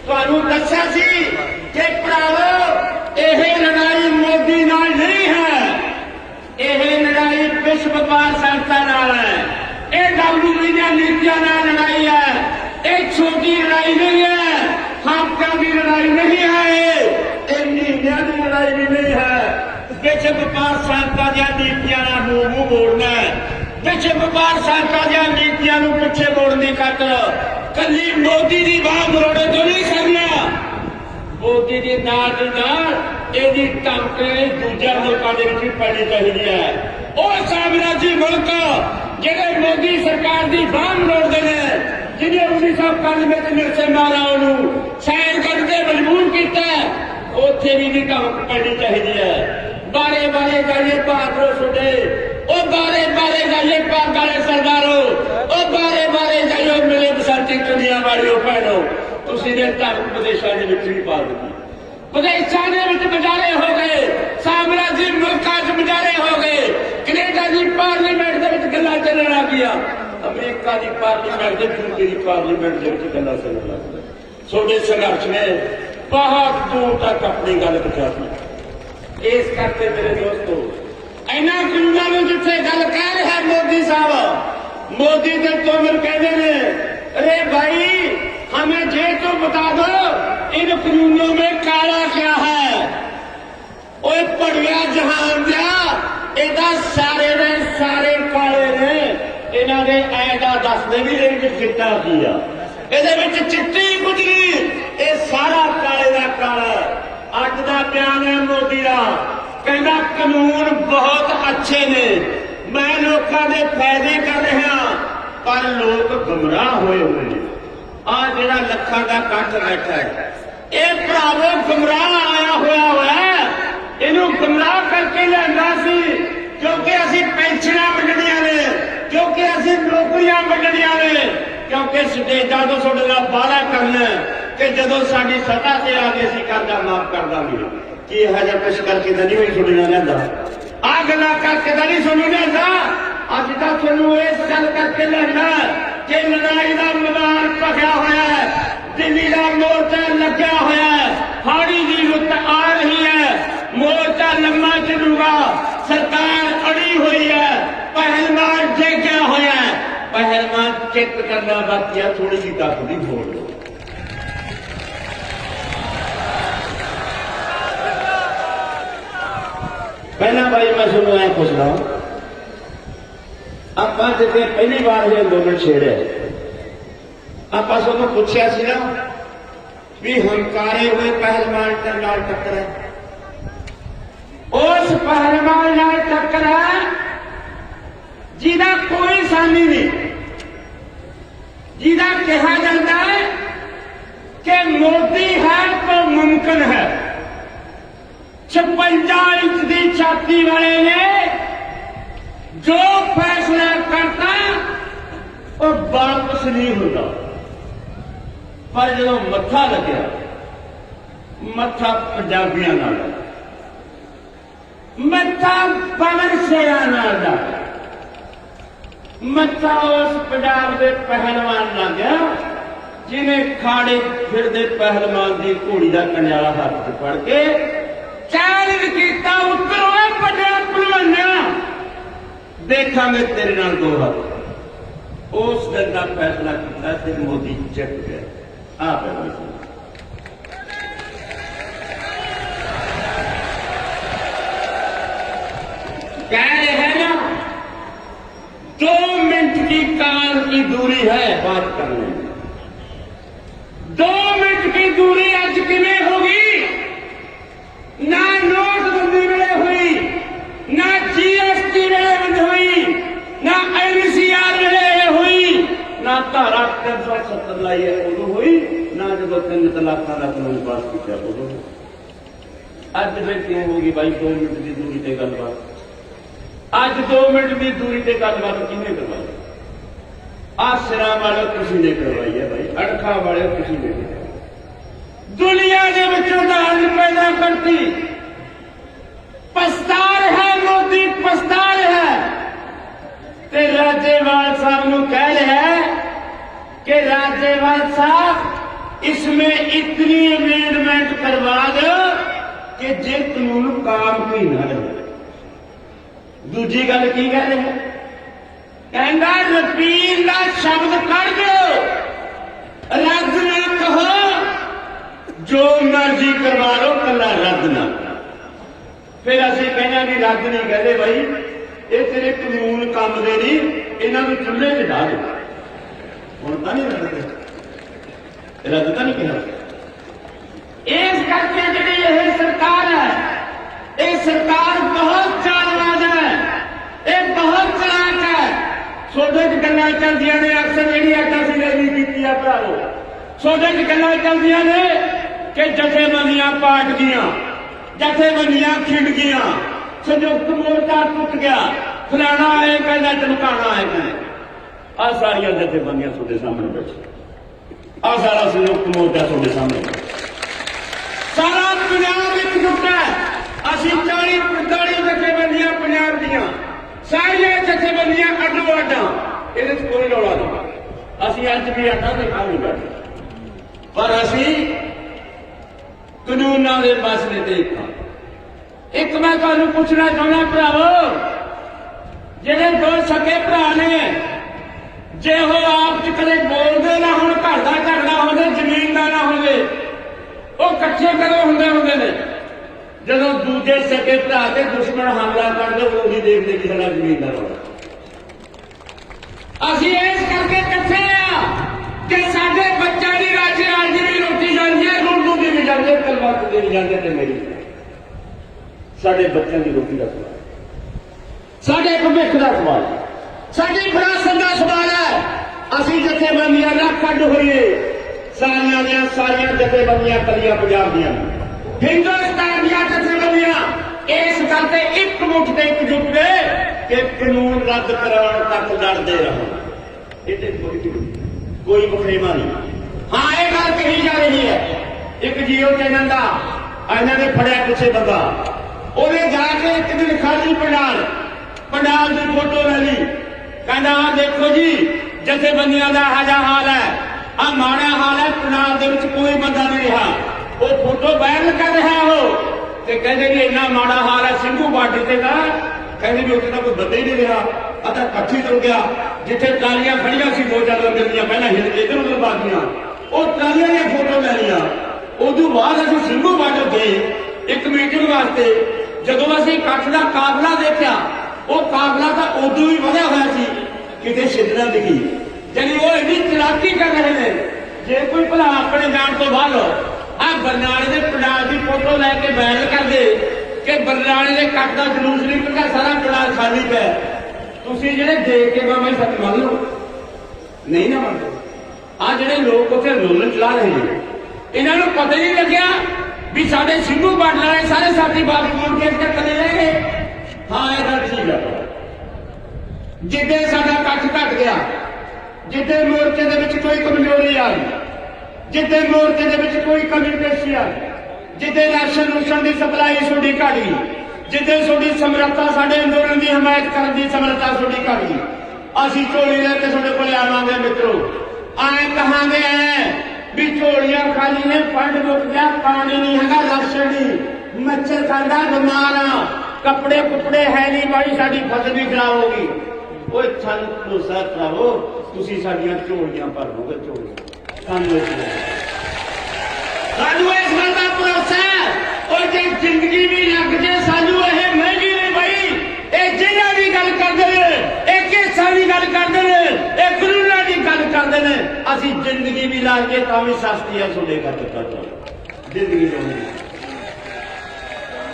ਤੁਹਾਨੂੰ ਦੱਸਿਆ ਸੀ ਕਿ ਭਰਾਵੋ ਇਹ ਲੜਾਈ ਮੋਦੀ ਨਾਲ ਨਹੀਂ ਹੈ ਇਹ ਲੜਾਈ ਵਿਸ਼ਵ ਵਪਾਰ ਸੰਸਥਾ ਨਾਲ ਹੈ ਇਹ ਡਬਲਯੂਪੀ ਦੀਆਂ ਨੀਤੀਆਂ ਨਾਲ ਲੜਾਈ ਹੈ ਇਹ ਛੋਟੀ ਲੜਾਈ ਨਹੀਂ ਹੈ ਹਫ਼ਤਿਆਂ ਦੀ ਲੜਾਈ ਨਹੀਂ ਹੈ ਇਹ ਇਹ ਮਹੀਨਿਆਂ ਦੀ ਲੜਾਈ ਵੀ ਨਹੀਂ ਹੈ ਵਪਾਰ ਸੰਸਥਾ ਦੀਆਂ ਨੀਤੀਆਂ ਨਾਲ ਮੂੰਹ ਮੋੜਨਾ ਹੈ। ਵਪਾਰ ਸੰਸਥਾ ਦੀਆਂ ਨੀਤੀਆਂ ਨੂੰ ਪਿੱਛੇ ਮੋੜਨ ਦੀ ਖਾਤਰ ਕੱਲੀ ਮੋਦੀ ਦੀ ਬਾਹ ਮਰੋੜੇ ਤੋਂ ਨਹੀਂ ਕਰਨਾ ਮੋਦੀ ਦੇ ਨਾਲ ਦੇ ਨਾਲ ਇਹਦੀ ਧਮਕੀ ਦੂਜਿਆਂ ਮੁਲਕਾਂ ਦੇ ਵਿੱਚ ਪੈਣੀ ਚਾਹੀਦੀ ਹੈ। ਉਹ ਸਾਮਰਾਜੀ ਮੁਲਕ ਜਿਹੜੇ ਮੋਦੀ ਸਰਕਾਰ ਦੀ ਬਾਹ ਮਰੋੜਦੇ ਨੇ, ਜਿਹਨੇ 1991 ਵਿੱਚ ਮਿਰਸੇ ਮਾਰਾ ਉਹਨੂੰ ਸਾਈਨ ਕਰਨ ਤੇ ਮਜਬੂਰ ਕੀਤਾ ਉੱਥੇ ਵੀ ਦੀ ਧਮਕ ਪੈਣੀ ਚਾਹੀਦੀ ਹੈ। ਬਾਰੇ ਬਾਰੇ ਜਾਈਏ ਭਾਰਤੋ ਸੁਦੇ ਉਹ ਬਾਰੇ ਬਾਰੇ ਜਾਈਏ ਪਾਕ ਵਾਲੇ ਸਰਦਾਰੋ। ਉਹ ਬਾਰੇ ਬਾਰੇ ਜਾਈਓ ਮੇਰੇ ਬਸੰਤੀ ਚੁੰਨੀਆਂ ਵਾਲਿਓ ਭੈਣੋ। ਤੁਸੀਂ ਨੇ ਧਰਮ ਪ੍ਰਦੇਸ਼ਾਂ ਦੇ ਵਿੱਚ ਵੀ ਪਾ ਦਿੱਤੀ। ਪ੍ਰਦੇਸ਼ਾਂ ਦੇ ਵਿੱਚ ਬਜਾਰੇ ਹੋ ਗਏ। ਸਾਮਰਾਜੀ ਮੁਲਕਾਂ 'ਚ ਬਜਾਰੇ ਹੋ ਗਏ। ਕੈਨੇਡਾ ਦੀ ਪਾਰਲੀਮੈਂਟ ਦੇ ਵਿੱਚ ਗੱਲਾਂ ਚੱਲਣ ਲੱਗ ਗਿਆ ਅਮਰੀਕਾ ਦੀ ਪਾਰਲੀਮੈਂਟ ਦੇ ਵਿੱਚ ਦੀ ਪਾਰਲੀਮੈਂਟ ਦੇ ਵਿੱਚ ਗੱਲਾਂ ਚੱਲਣ ਲੱਗ ਗਈਆਂ ਛੋਟੇ ਸੰਘਰਸ਼ ਨੇ ਬਹੁਤ ਦੂਰ ਤੱਕ ਆਪਣੀ ਗੱਲ ਪਹੁੰਚਾਈ ਇਸ ਕਰਕੇ ਮੇਰੇ ਦੋਸਤੋ, ਇਹਨਾਂ ਗੁੰਡਾਂ ਨੂੰ ਜਿੱਥੇ ਗੱਲ ਕਹਿ ਰਿਹਾ ਮੋਦੀ ਸਾਹਿਬ, ਮੋਦੀ ਦੇ ਤੋਮਰ ਕਹਿੰਦੇ ਨੇ ਰੇ ਭਾਈ, ਹਮੇ ਜੇ ਤੋ ਬਤਾ ਦੋ, ਇਨ ਕਾਨੂੰਨੋਂ ਮੇ ਕਾਲਾ ਕਿਆ ਹੈ? ਓਏ ਪੜਿਆ ਜਹਾਨ ਦਾ ਇਹਦਾ ਸਾਰੇ ਦੇ ਸਾਰੇ ਕਾਲੇ ਨੇ, ਇਹਨਾਂ ਦੇ ਐਡਾ ਦੱਸਦੇ ਵੀ ਇਹਦੇ ਵਿੱਚ ਚਿੱਟਾ ਕੀ ਆ? ਇਹਦੇ ਵਿੱਚ ਚਿੱਟੀ ਗੁਜਰੀ ਇਹ ਸਾਰਾ ਕਾਲੇ ਦਾ ਕਾਲਾ ਅੱਜ ਦਾ ਬਿਆਨ ਹੈ ਮੋਦੀ ਦਾ ਕਹਿੰਦਾ ਕਾਨੂੰਨ ਬਹੁਤ ਅੱਛੇ ਨੇ। ਮੈਂ ਲੋਕਾਂ ਦੇ ਫਾਇਦੇ ਕਰ ਰਿਹਾ ਪਰ ਲੋਕ ਗੁੰਮਰਾਹ ਹੋਏ ਹੋਏ ਨੇ। ਆ ਜਿਹੜਾ ਲੱਖਾਂ ਦਾ ਕੱਟ ਬੈਠਾ ਹੈ, ਇਹ ਭਰਾਵੋ ਗੁੰਮਰਾਹ ਆਇਆ ਹੋਇਆ ਹੋਇਆ ਇਹਨੂੰ ਗਮਰਾਹ ਕਰਕੇ ਲਿਆਂਦਾ ਸੀ, ਕਿਉਂਕਿ ਅਸੀਂ ਪੈਨਸ਼ਨਾਂ ਵੰਡਣੀਆਂ ਨੇ, ਕਿਉਂਕਿ ਅਸੀਂ ਨੌਕਰੀਆਂ ਵੰਡਣੀਆਂ ਨੇ, ਕਿਉਂਕਿ ਸਟੇਜਾਂ ਤੋਂ ਤੁਹਾਡੇ ਨਾਲ ਵਾਅਦਾ ਕਰਨਾ ਕਿ ਜਦੋਂ ਸਾਡੀ ਸੱਤਾ ਤੇ ਆ ਗਏ ਸੀ ਕਰਜ਼ਾ ਮਾਫ ਕਰ ਦਾਂਗੇ, ਕੀ ਇਹ ਜਿਹਾ ਕੁਛ ਕਰਕੇ ਤਾਂ ਨਹੀਂ ਹੋਈ ਲੈਂਦਾ? ਆ ਗੱਲਾਂ ਕਰਕੇ ਤਾਂ ਨਹੀਂ ਸੁਣੀ ਲੈਂਦਾ? ਅੱਜ ਤਾਂ ਤੁਹਾਨੂੰ ਇਸ ਗੱਲ ਕਰਕੇ ਲੈਂਦਾ ਕਿ ਲੜਾਈ ਦਾ ਮੈਦਾਨ ਭਖਿਆ ਹੋਇਆ ਹੈ, ਦਿੱਲੀ ਦਾ ਮੋਰਚਾ ਲੱਗਿਆ ਹੋਇਆ ਹੈ, ਹਾੜੀ ਦੀ ਰੁੱਤ ਆ ਰਹੀ ਹੈ, ਮੋਰਚਾ ਲੰਮਾ ਚੱਲੂਗਾ, ਸਰਕਾਰ ਅੜੀ ਹੋਈ ਹੈ, ਪਹਿਲਵਾਨ ਜੇਕਿਆ ਹੋਇਆ ਪਹਿਲਵਾਨ ਚੈੱਕ ਕਰਨਾ ਬਾਕੀ ਹੈ ਥੋੜੀ ਜਿਹੀ ਤੱਕ ਦੀ ਹੋੜ ਪਹਿਲਾਂ ਬਾਈ ਮੈਂ ਤੁਹਾਨੂੰ ਐ ਪੁੱਛਦਾ ਆਪਾਂ ਜਿੱਥੇ ਪਹਿਲੀ ਵਾਰ ਇਹ ਅੰਦੋਲਨ ਛੇੜਿਆ, ਆਪਾਂ ਤੁਹਾਨੂੰ ਪੁੱਛਿਆ ਸੀ ਨਾ ਵੀ ਹੰਕਾਰੇ ਹੋਏ ਪਹਿਲਵਾਨ ਦੇ ਨਾਲ ਟੱਕਰ ਹੈ। ਉਸ ਪਹਿਲਵਾਨ ਨਾਲ ਟੱਕਰ ਹੈ ਜਿਹਦਾ ਕੋਈ ਸਾਨੀ ਨਹੀਂ। ਜਿਹਦਾ ਕਿਹਾ ਜਾਂਦਾ ਹੈ ਕਿ ਮੋਦੀ ਹੈ ਤਾਂ ਮੁਮਕਿਨ ਹੈ। 56 ਇੰਚ ਦੀ ਛਾਤੀ ਵਾਲੇ ਨੇ ਜੋ ਫੈਸਲਾ ਕਰਤਾ, ਉਹ ਵਾਪਸ ਨਹੀਂ ਹੁੰਦਾ। ਪਰ ਜਦੋਂ ਮੱਥਾ ਲੱਗਿਆ, ਮੱਥਾ ਪੰਜਾਬੀਆਂ ਨਾਲ ਮੱਥਾ ਪਵਨ ਸੇਨਾ ਨਾਲ ਦਾ ਮੱਥਾ ਉਸ ਪੰਜਾਬ ਦੇ ਪਹਿਲਵਾਨ ਨਾਲ ਗਿਆ, ਜਿਹਨੇ ਖਾੜੇ ਫਿਰਦੇ ਪਹਿਲਵਾਨ ਦੀ ਘੋੜੀ ਦਾ ਕੰਡਿਆਲਾ ਹੱਥ 'ਚ ਫੜ ਕੇ چیلنج کیتا اتر ہوئے بڑے پلوانا دیکھا میں تیرے نال دو رات اس دن کا فیصلہ کیتا تے مودی جٹ گئے آ پہ کہہ رہے ہیں نا دو منٹ کی کار کی دوری ہے بات کرنے دو منٹ کی دوری آج کمیں ہو نہ نوٹ بندی میں ہوئی، نہ جی ایس ٹی ہوئی، نہ سی آر ہوئی، نہ تارا ستر ہوئی، نہ جب تین طلاق تارا پاس کیا بھائی، دو منٹ کی دوری تے گل بات۔ اج دو منٹ کی دوری تے گل بات کی کروائی والے کسی نے کروائی ہے بھائی، اڑکھا والے کسی نے کروائی ਦੁਨੀਆ ਦੇ ਵਿੱਚੋਂ ਦਾਨ ਪੈਦਾ ਕਰਤੀ ਪਛਤਾ ਰਿਹਾ ਮੋਦੀ ਪਛਤਾ ਰਿਹਾ ਤੇ ਰਾਜੇਵਾਲ ਸਾਹਿਬ ਨੂੰ ਕਹਿ ਰਿਹਾ ਹੈ कि राज्यपाल साहब इसमें इतनी अमेंडमेंट करवा दो कि जे कानून काम की न रहे दूजी गल की कह रहे हैं ਕਹਿੰਦਾ ਰਪੀਲ ਦਾ ਸ਼ਬਦ ਕੱਢ ਦਿਓ ਰੱਦ ਨਾ ਕਹੋ ਜੋ ਮਰਜ਼ੀ ਕਰਵਾ ਲਓ ਕੱਲਾ ਰੱਦ ਨਾ ਕਰੋ। ਫਿਰ ਅਸੀਂ ਕਹਿੰਦੇ ਵੀ ਰੱਦ ਨਹੀਂ ਕਹਦੇ ਭਾਈ ਇਹ ਤੇਰੇ ਕਾਨੂੰਨ ਕੰਮ ਦੇ ਨਹੀਂ ਇਹਨਾਂ ਨੂੰ ਚੁੱਲ੍ਹੇ 'ਚ ਢਾ ਦੇ ਹੁਣ ਤਾਂ ਨਹੀਂ ਰੱਦ ਤੇ ਰੱਦ ਤਾਂ ਨਹੀਂ ਕਿਹਾ ਇਸ ਕਰਕੇ ਜਿਹੜੀ ਇਹ ਸਰਕਾਰ ਹੈ ਇਹ ਸਰਕਾਰ ਬਹੁਤ ਚਾਲਬਾਜ਼ ਹੈ ਇਹ ਬਹੁਤ ਚਲਾਕ ਹੈ ਛੋਟੇ ਚ ਗੱਲਾਂ ਚੱਲਦੀਆਂ ਨੇ ਅਕਸਰ ਜਿਹੜੀ ਅੱਜ ਅਸੀਂ ਰੈਲੀ ਕੀਤੀ ਆ ਭਰਾਵੋ ਛੋਟੇ ਚ ਗੱਲਾਂ ਚੱਲਦੀਆਂ ਨੇ ਕਿ ਜਥੇਬੰਦੀਆਂ ਪਾਟ ਗਈਆਂ ਜਥੇਬੰਦੀਆਂ ਖਿੰਡ ਗਈਆਂ। ਸੰਯੁਕਤ ਮੋਰਚਾ ਟੁੱਟ ਗਿਆ। ਫਲਾਣਾ ਆਏ, ਕਹਿੰਦਾ ਚਮਕਾਣਾ ਆਏ ਕਹਿੰਦਾ ਆ ਸਾਰੀਆਂ ਜਥੇਬੰਦੀਆਂ ਤੁਹਾਡੇ ਸਾਹਮਣੇ ਬੈਠੀ ਆ ਸਾਰਾ ਸੰਯੁਕਤ ਮੋਰਚਾ ਤੁਹਾਡੇ ਸਾਹਮਣੇ ਸਾਰਾ ਪੰਜਾਬ ਇੱਕ ਜੁੱਟ ਹੈ। ਅਸੀਂ 40 45 ਜਥੇਬੰਦੀਆਂ ਪੰਜਾਬ ਦੀਆਂ। ਸਾਰੀਆਂ ਜਥੇਬੰਦੀਆਂ ਅੱਡੋ ਅੱਡਾਂ ਇਹਦੇ 'ਚ ਕੋਈ ਰੌਲਾ ਨਹੀਂ। ਅਸੀਂ ਅੱਜ ਵੀ ਅੱਡਾਂ ਦੇ ਕੰਮ ਬੈਠੇ। ਪਰ ਅਸੀਂ ਕਾਨੂੰਨਾਂ ਦੇ ਮਸਲੇ ਤੇ ਇੱਕ ਮੈਂ ਤੁਹਾਨੂੰ ਪੁੱਛਣਾ ਚਾਹੁੰਦਾ ਭਰਾਵੋ, ਜਿਹੜੇ ਦੋ ਸਕੇ ਭਰਾ ਨੇ, ਜੇ ਉਹ ਆਪ ਚ ਕਦੇ ਬੋਲਦੇ ਨਾ ਹੁਣ, ਘਰ ਦਾ ਝਗੜਾ ਹੋਵੇ, ਜ਼ਮੀਨ ਦਾ ਨਾ ਹੋਵੇ, ਉਹ ਇਕੱਠੇ ਕਦੋਂ ਹੁੰਦੇ ਹੁੰਦੇ ਨੇ? ਜਦੋਂ ਦੂਜੇ ਸਕੇ ਭਰਾ ਤੇ ਦੁਸ਼ਮਣ ਹਮਲਾ ਕਰਦੇ, ਉਹ ਵੀ ਦੇਖਦੇ ਕਿ ਸਾਡਾ ਜ਼ਮੀਨ ਦਾ ਰੌਲਾ ਅਸੀਂ ਇਸ ਕਰਕੇ ਇਕੱਠੇ ਆ ਕਿ ਸਾਡੇ ਬੱਚਿਆਂ ਦੀ ਰਾਜੀ ਰਾਜੀ ਵੀ ਰੋਟੀ ਜਾਂਦੀ ਹੈ ਰੋਟੀ ਦੀ ਵੀ ਜਾਂਦੀ ਹੈ ਦੇ ਜਾਂਦੇ ਤੇ ਮੇਰੀ। ਸਾਡੇ ਬੱਚਿਆਂ ਦੀ ਰੋਟੀ ਦਾ ਸਵਾਲ। ਸਾਡੇ ਭਵਿੱਖ ਦਾ ਸਵਾਲ ਸਾਡੀ ਵਿਰਾਸਤ ਦਾ ਸਵਾਲ ਹੈ। ਅਸੀਂ ਜਥੇਬੰਦੀਆਂ ਨਾਲ ਕੱਢ ਹੋਈਏ। ਸਾਰੀਆਂ ਦੀਆਂ ਸਾਰੀਆਂ ਜਥੇਬੰਦੀਆਂ ਕਲੀਆਂ ਪੰਜਾਬ ਦੀਆਂ ਹਿੰਦੁਸਤਾਨ ਦੀਆਂ ਜਥੇਬੰਦੀਆਂ ਇਸ ਗੱਲ ਤੇ ਇੱਕ ਮੁੱਠ ਤੇ ਇਕਜੁੱਟ ਨੇ ਕਿ ਕਾਨੂੰਨ ਰੱਦ ਕਰਾਉਣ ਤੱਕ ਲੜਦੇ ਰਹੋ। ਇਹਦੇ ਕੋਈ ਕੋਈ ਬਖਰੇਵਾ ਨਹੀਂ। ਹਾਂ, ਇਹ ਗੱਲ ਕਹੀ ਜਾ ਰਹੀ ਹੈ। ਇੱਕ ਜੀਓ ਚੈਨਲ ਦਾ, ਇਹਨਾਂ ਨੇ ਫੜਿਆ ਕਿਸੇ ਬੰਦਾ। ਉਹਨੇ ਜਾ ਕੇ ਇੱਕ ਦਿਨ ਖਾਲੀ ਪੰਡਾਲ। ਪੰਡਾਲ ਦੀ ਫੋਟੋ ਲੈ ਲਈ। ਕਹਿੰਦਾ ਆ ਦੇਖੋ ਜੀ, ਜਥੇਬੰਦੀਆਂ ਦਾ ਹਾਜਾ ਹਾਲ ਹੈ। ਆ ਮਾੜਾ ਹਾਲ ਹੈ, ਪੰਡਾਲ ਦੇ ਵਿੱਚ ਕੋਈ ਬੰਦਾ ਨਹੀਂ ਰਿਹਾ। ਉਹ ਫੋਟੋ ਵਾਇਰਲ ਕਰ ਰਿਹਾ ਉਹ। ਤੇ ਕਹਿੰਦੇ ਵੀ ਇੰਨਾ ਮਾੜਾ ਹਾਲ ਹੈ, ਸਿੰਘੂ ਬਾਰਡਰ ਤੇ ਦਾ ਕਹਿੰਦੇ ਵੀ ਉੱਥੇ ਤਾਂ ਕੋਈ ਬੰਦਾ ਹੀ ਨਹੀਂ ਰਿਹਾ। ਅਤਾ ਇਕੱਠੀ ਤੁਰ ਗਿਆ। ਜਿੱਥੇ ਟਾਲੀਆਂ ਖੜੀਆਂ ਸੀ, ਦੋ ਚਾਰ ਲੰਗਰ ਦੀਆਂ, ਪਹਿਲਾਂ ਹਿੱਲ ਕੇ ਇਧਰ ਉਧਰ ਬਾਗੀਆਂ ਉਹ ਟਾਲੀਆਂ ਦੀਆਂ ਫੋਟੋ ਲੈ ਲਈਆਂ। ਉਦੋਂ ਬਾਅਦ ਅਸੀਂ ਸਿੰਘੂ ਬਾਰਡਰ ਗਏ ਇੱਕ ਮੀਟਿੰਗ ਵਾਸਤੇ। ਜਦੋਂ ਅਸੀਂ ਇਕੱਠ ਦਾ ਕਾਫਲਾ ਦੇਖਿਆ, ਉਹ ਕਾਫਲਾ ਤਾਂ ਉਦੋਂ ਹੀ ਵਧਿਆ ਹੋਇਆ ਸੀ, ਕਿਤੇ ਸਿੱਧਣਾ ਦਿਖੀ। ਜਾਨੀ ਉਹ ਇੰਨੀ ਚਲਾਕੀ ਕਰ ਰਹੇ ਨੇ। ਜੇ ਕੋਈ ਭਲਾ ਆਪਣੇ ਜਾਣ ਤੋਂ ਬਾਹਰ ਆ ਬਰਨਾਲੇ ਦੇ ਪੰਡਾਲ ਦੀ ਫੋਟੋ ਲੈ ਕੇ ਵਾਇਰਲ ਕਰਦੇ ਕਿ ਬਰਨਾਲੇ ਦੇ ਕੱਟ ਦਾ ਜਲੂਸ ਨਿਕਲਦਾ ਸਾਰਾ ਪੰਡਾਲ ਖਾਲੀ ਪਿਆ। ਤੁਸੀਂ ਜਿਹੜੇ ਦੇਖ ਕੇ ਮੈਂ ਸੱਚ ਮੰਨ ਲਓ। ਨਹੀਂ ਨਾ ਮੰਨਦੇ। ਆ ਜਿਹੜੇ ਲੋਕ ਉੱਥੇ ਅੰਦੋਲਨ ਚਲਾ ਰਹੇ ਨੇ ਇਹਨਾਂ ਨੂੰ ਪਤਾ ਹੀ ਨਹੀਂ ਲੱਗਿਆ ਵੀ ਸਾਡੇ ਸਿੱਧੂ ਬਾਰਡਰ ਵਾਲੇ ਸਾਰੇ ਸਾਥੀ ਬਾਬੂ ਮੋੜ ਕੇ ਇੱਥੇ ਲੈ ਗਏ। ਹਾਂ, ਇਹ ਗੱਲ ਠੀਕ ਹੈ ਜਿੱਦੇ ਸਾਡਾ ਕੱਠ ਘਟ ਗਿਆ, ਜਿੱਦੇ ਮੋਰਚੇ ਦੇ ਵਿੱਚ ਕੋਈ ਕਮਜ਼ੋਰੀ ਆ ਗਈ ਜਿੱਦੇ ਮੋਰਚੇ ਦੇ ਵਿੱਚ ਕੋਈ ਕਮੀ ਪੇਸ਼ੀ ਆ ਜਿੱਦੇ ਰਾਸ਼ਨ ਰੂਸ਼ਨ ਦੀ ਸਪਲਾਈ ਤੁਹਾਡੀ ਘਟ ਗਈ, ਜਿੱਦੇ ਤੁਹਾਡੀ ਸਮਰੱਥਾ ਸਾਡੇ ਅੰਦੋਲਨ ਦੀ ਹਮਾਇਤ ਕਰਨ ਦੀ ਸਮਰੱਥਾ ਤੁਹਾਡੀ ਘਟ ਗਈ। ਅਸੀਂ ਝੋਲੀ ਲੈ ਕੇ ਤੁਹਾਡੇ ਕੋਲ ਆਵਾਂਗੇ ਮਿੱਤਰੋ। ਆਏ ਕਹਾਂਗੇ ਵੀ ਝੋਲੀਆਂ ਖਾਲੀ ਨੇ ਫੰਡ ਮੁੱਕ ਗਿਆ, ਪਾਣੀ ਨਹੀਂ ਹੈਗਾ, ਰਾਸ਼ਨ ਨਹੀਂ। ਮੱਛਰ ਖਾਂਦਾ, ਬਿਮਾਰ ਆ। ਕੱਪੜੇ ਕੁਪੜੇ ਹੈ ਨਹੀਂ, ਬਾਈ, ਸਾਡੀ ਫਸਲ ਵੀ ਖਰਾਬ ਹੋ ਗਈ। ਓਏ ਸਾਨੂੰ ਭਰੋਸਾ ਕਰਾਓ ਤੁਸੀਂ ਸਾਡੀਆਂ ਝੋਲੀਆਂ ਭਰ ਦੋਗੇ, ਝੋਲੀਆਂ। ਸਾਨੂੰ ਇਸ ਗੱਲ ਸਾਨੂੰ ਇਸ ਗੱਲ ਦਾ ਭਰੋਸਾ ਹੈ। ਜੇ ਜ਼ਿੰਦਗੀ ਵੀ ਲੱਗ ਜੇ, ਸਾਨੂੰ ਇਹ ਮਹਿੰਗੀ ਨਹੀਂ ਬਈ। ਇਹ ਜਿਹਨਾਂ ਦੀ ਗੱਲ ਕਰਦੇ ਨੇ, ਇਹ ਕੇਸਾਂ ਦੀ ਗੱਲ ਕਰਦੇ ਨੇ, ਇਹ ਕਾਨੂੰਨਾਂ ਦੀ ਗੱਲ ਕਰਦੇ ਨੇ, ਅਸੀਂ ਜ਼ਿੰਦਗੀ ਵੀ ਲਾ ਕੇ ਤਾਂ ਵੀ ਸਸਤੀ ਆ, ਤੁਹਾਡੇ ਘਰ ਤੱਕ ਜ਼ਿੰਦਗੀ ਲਾਉਣੀ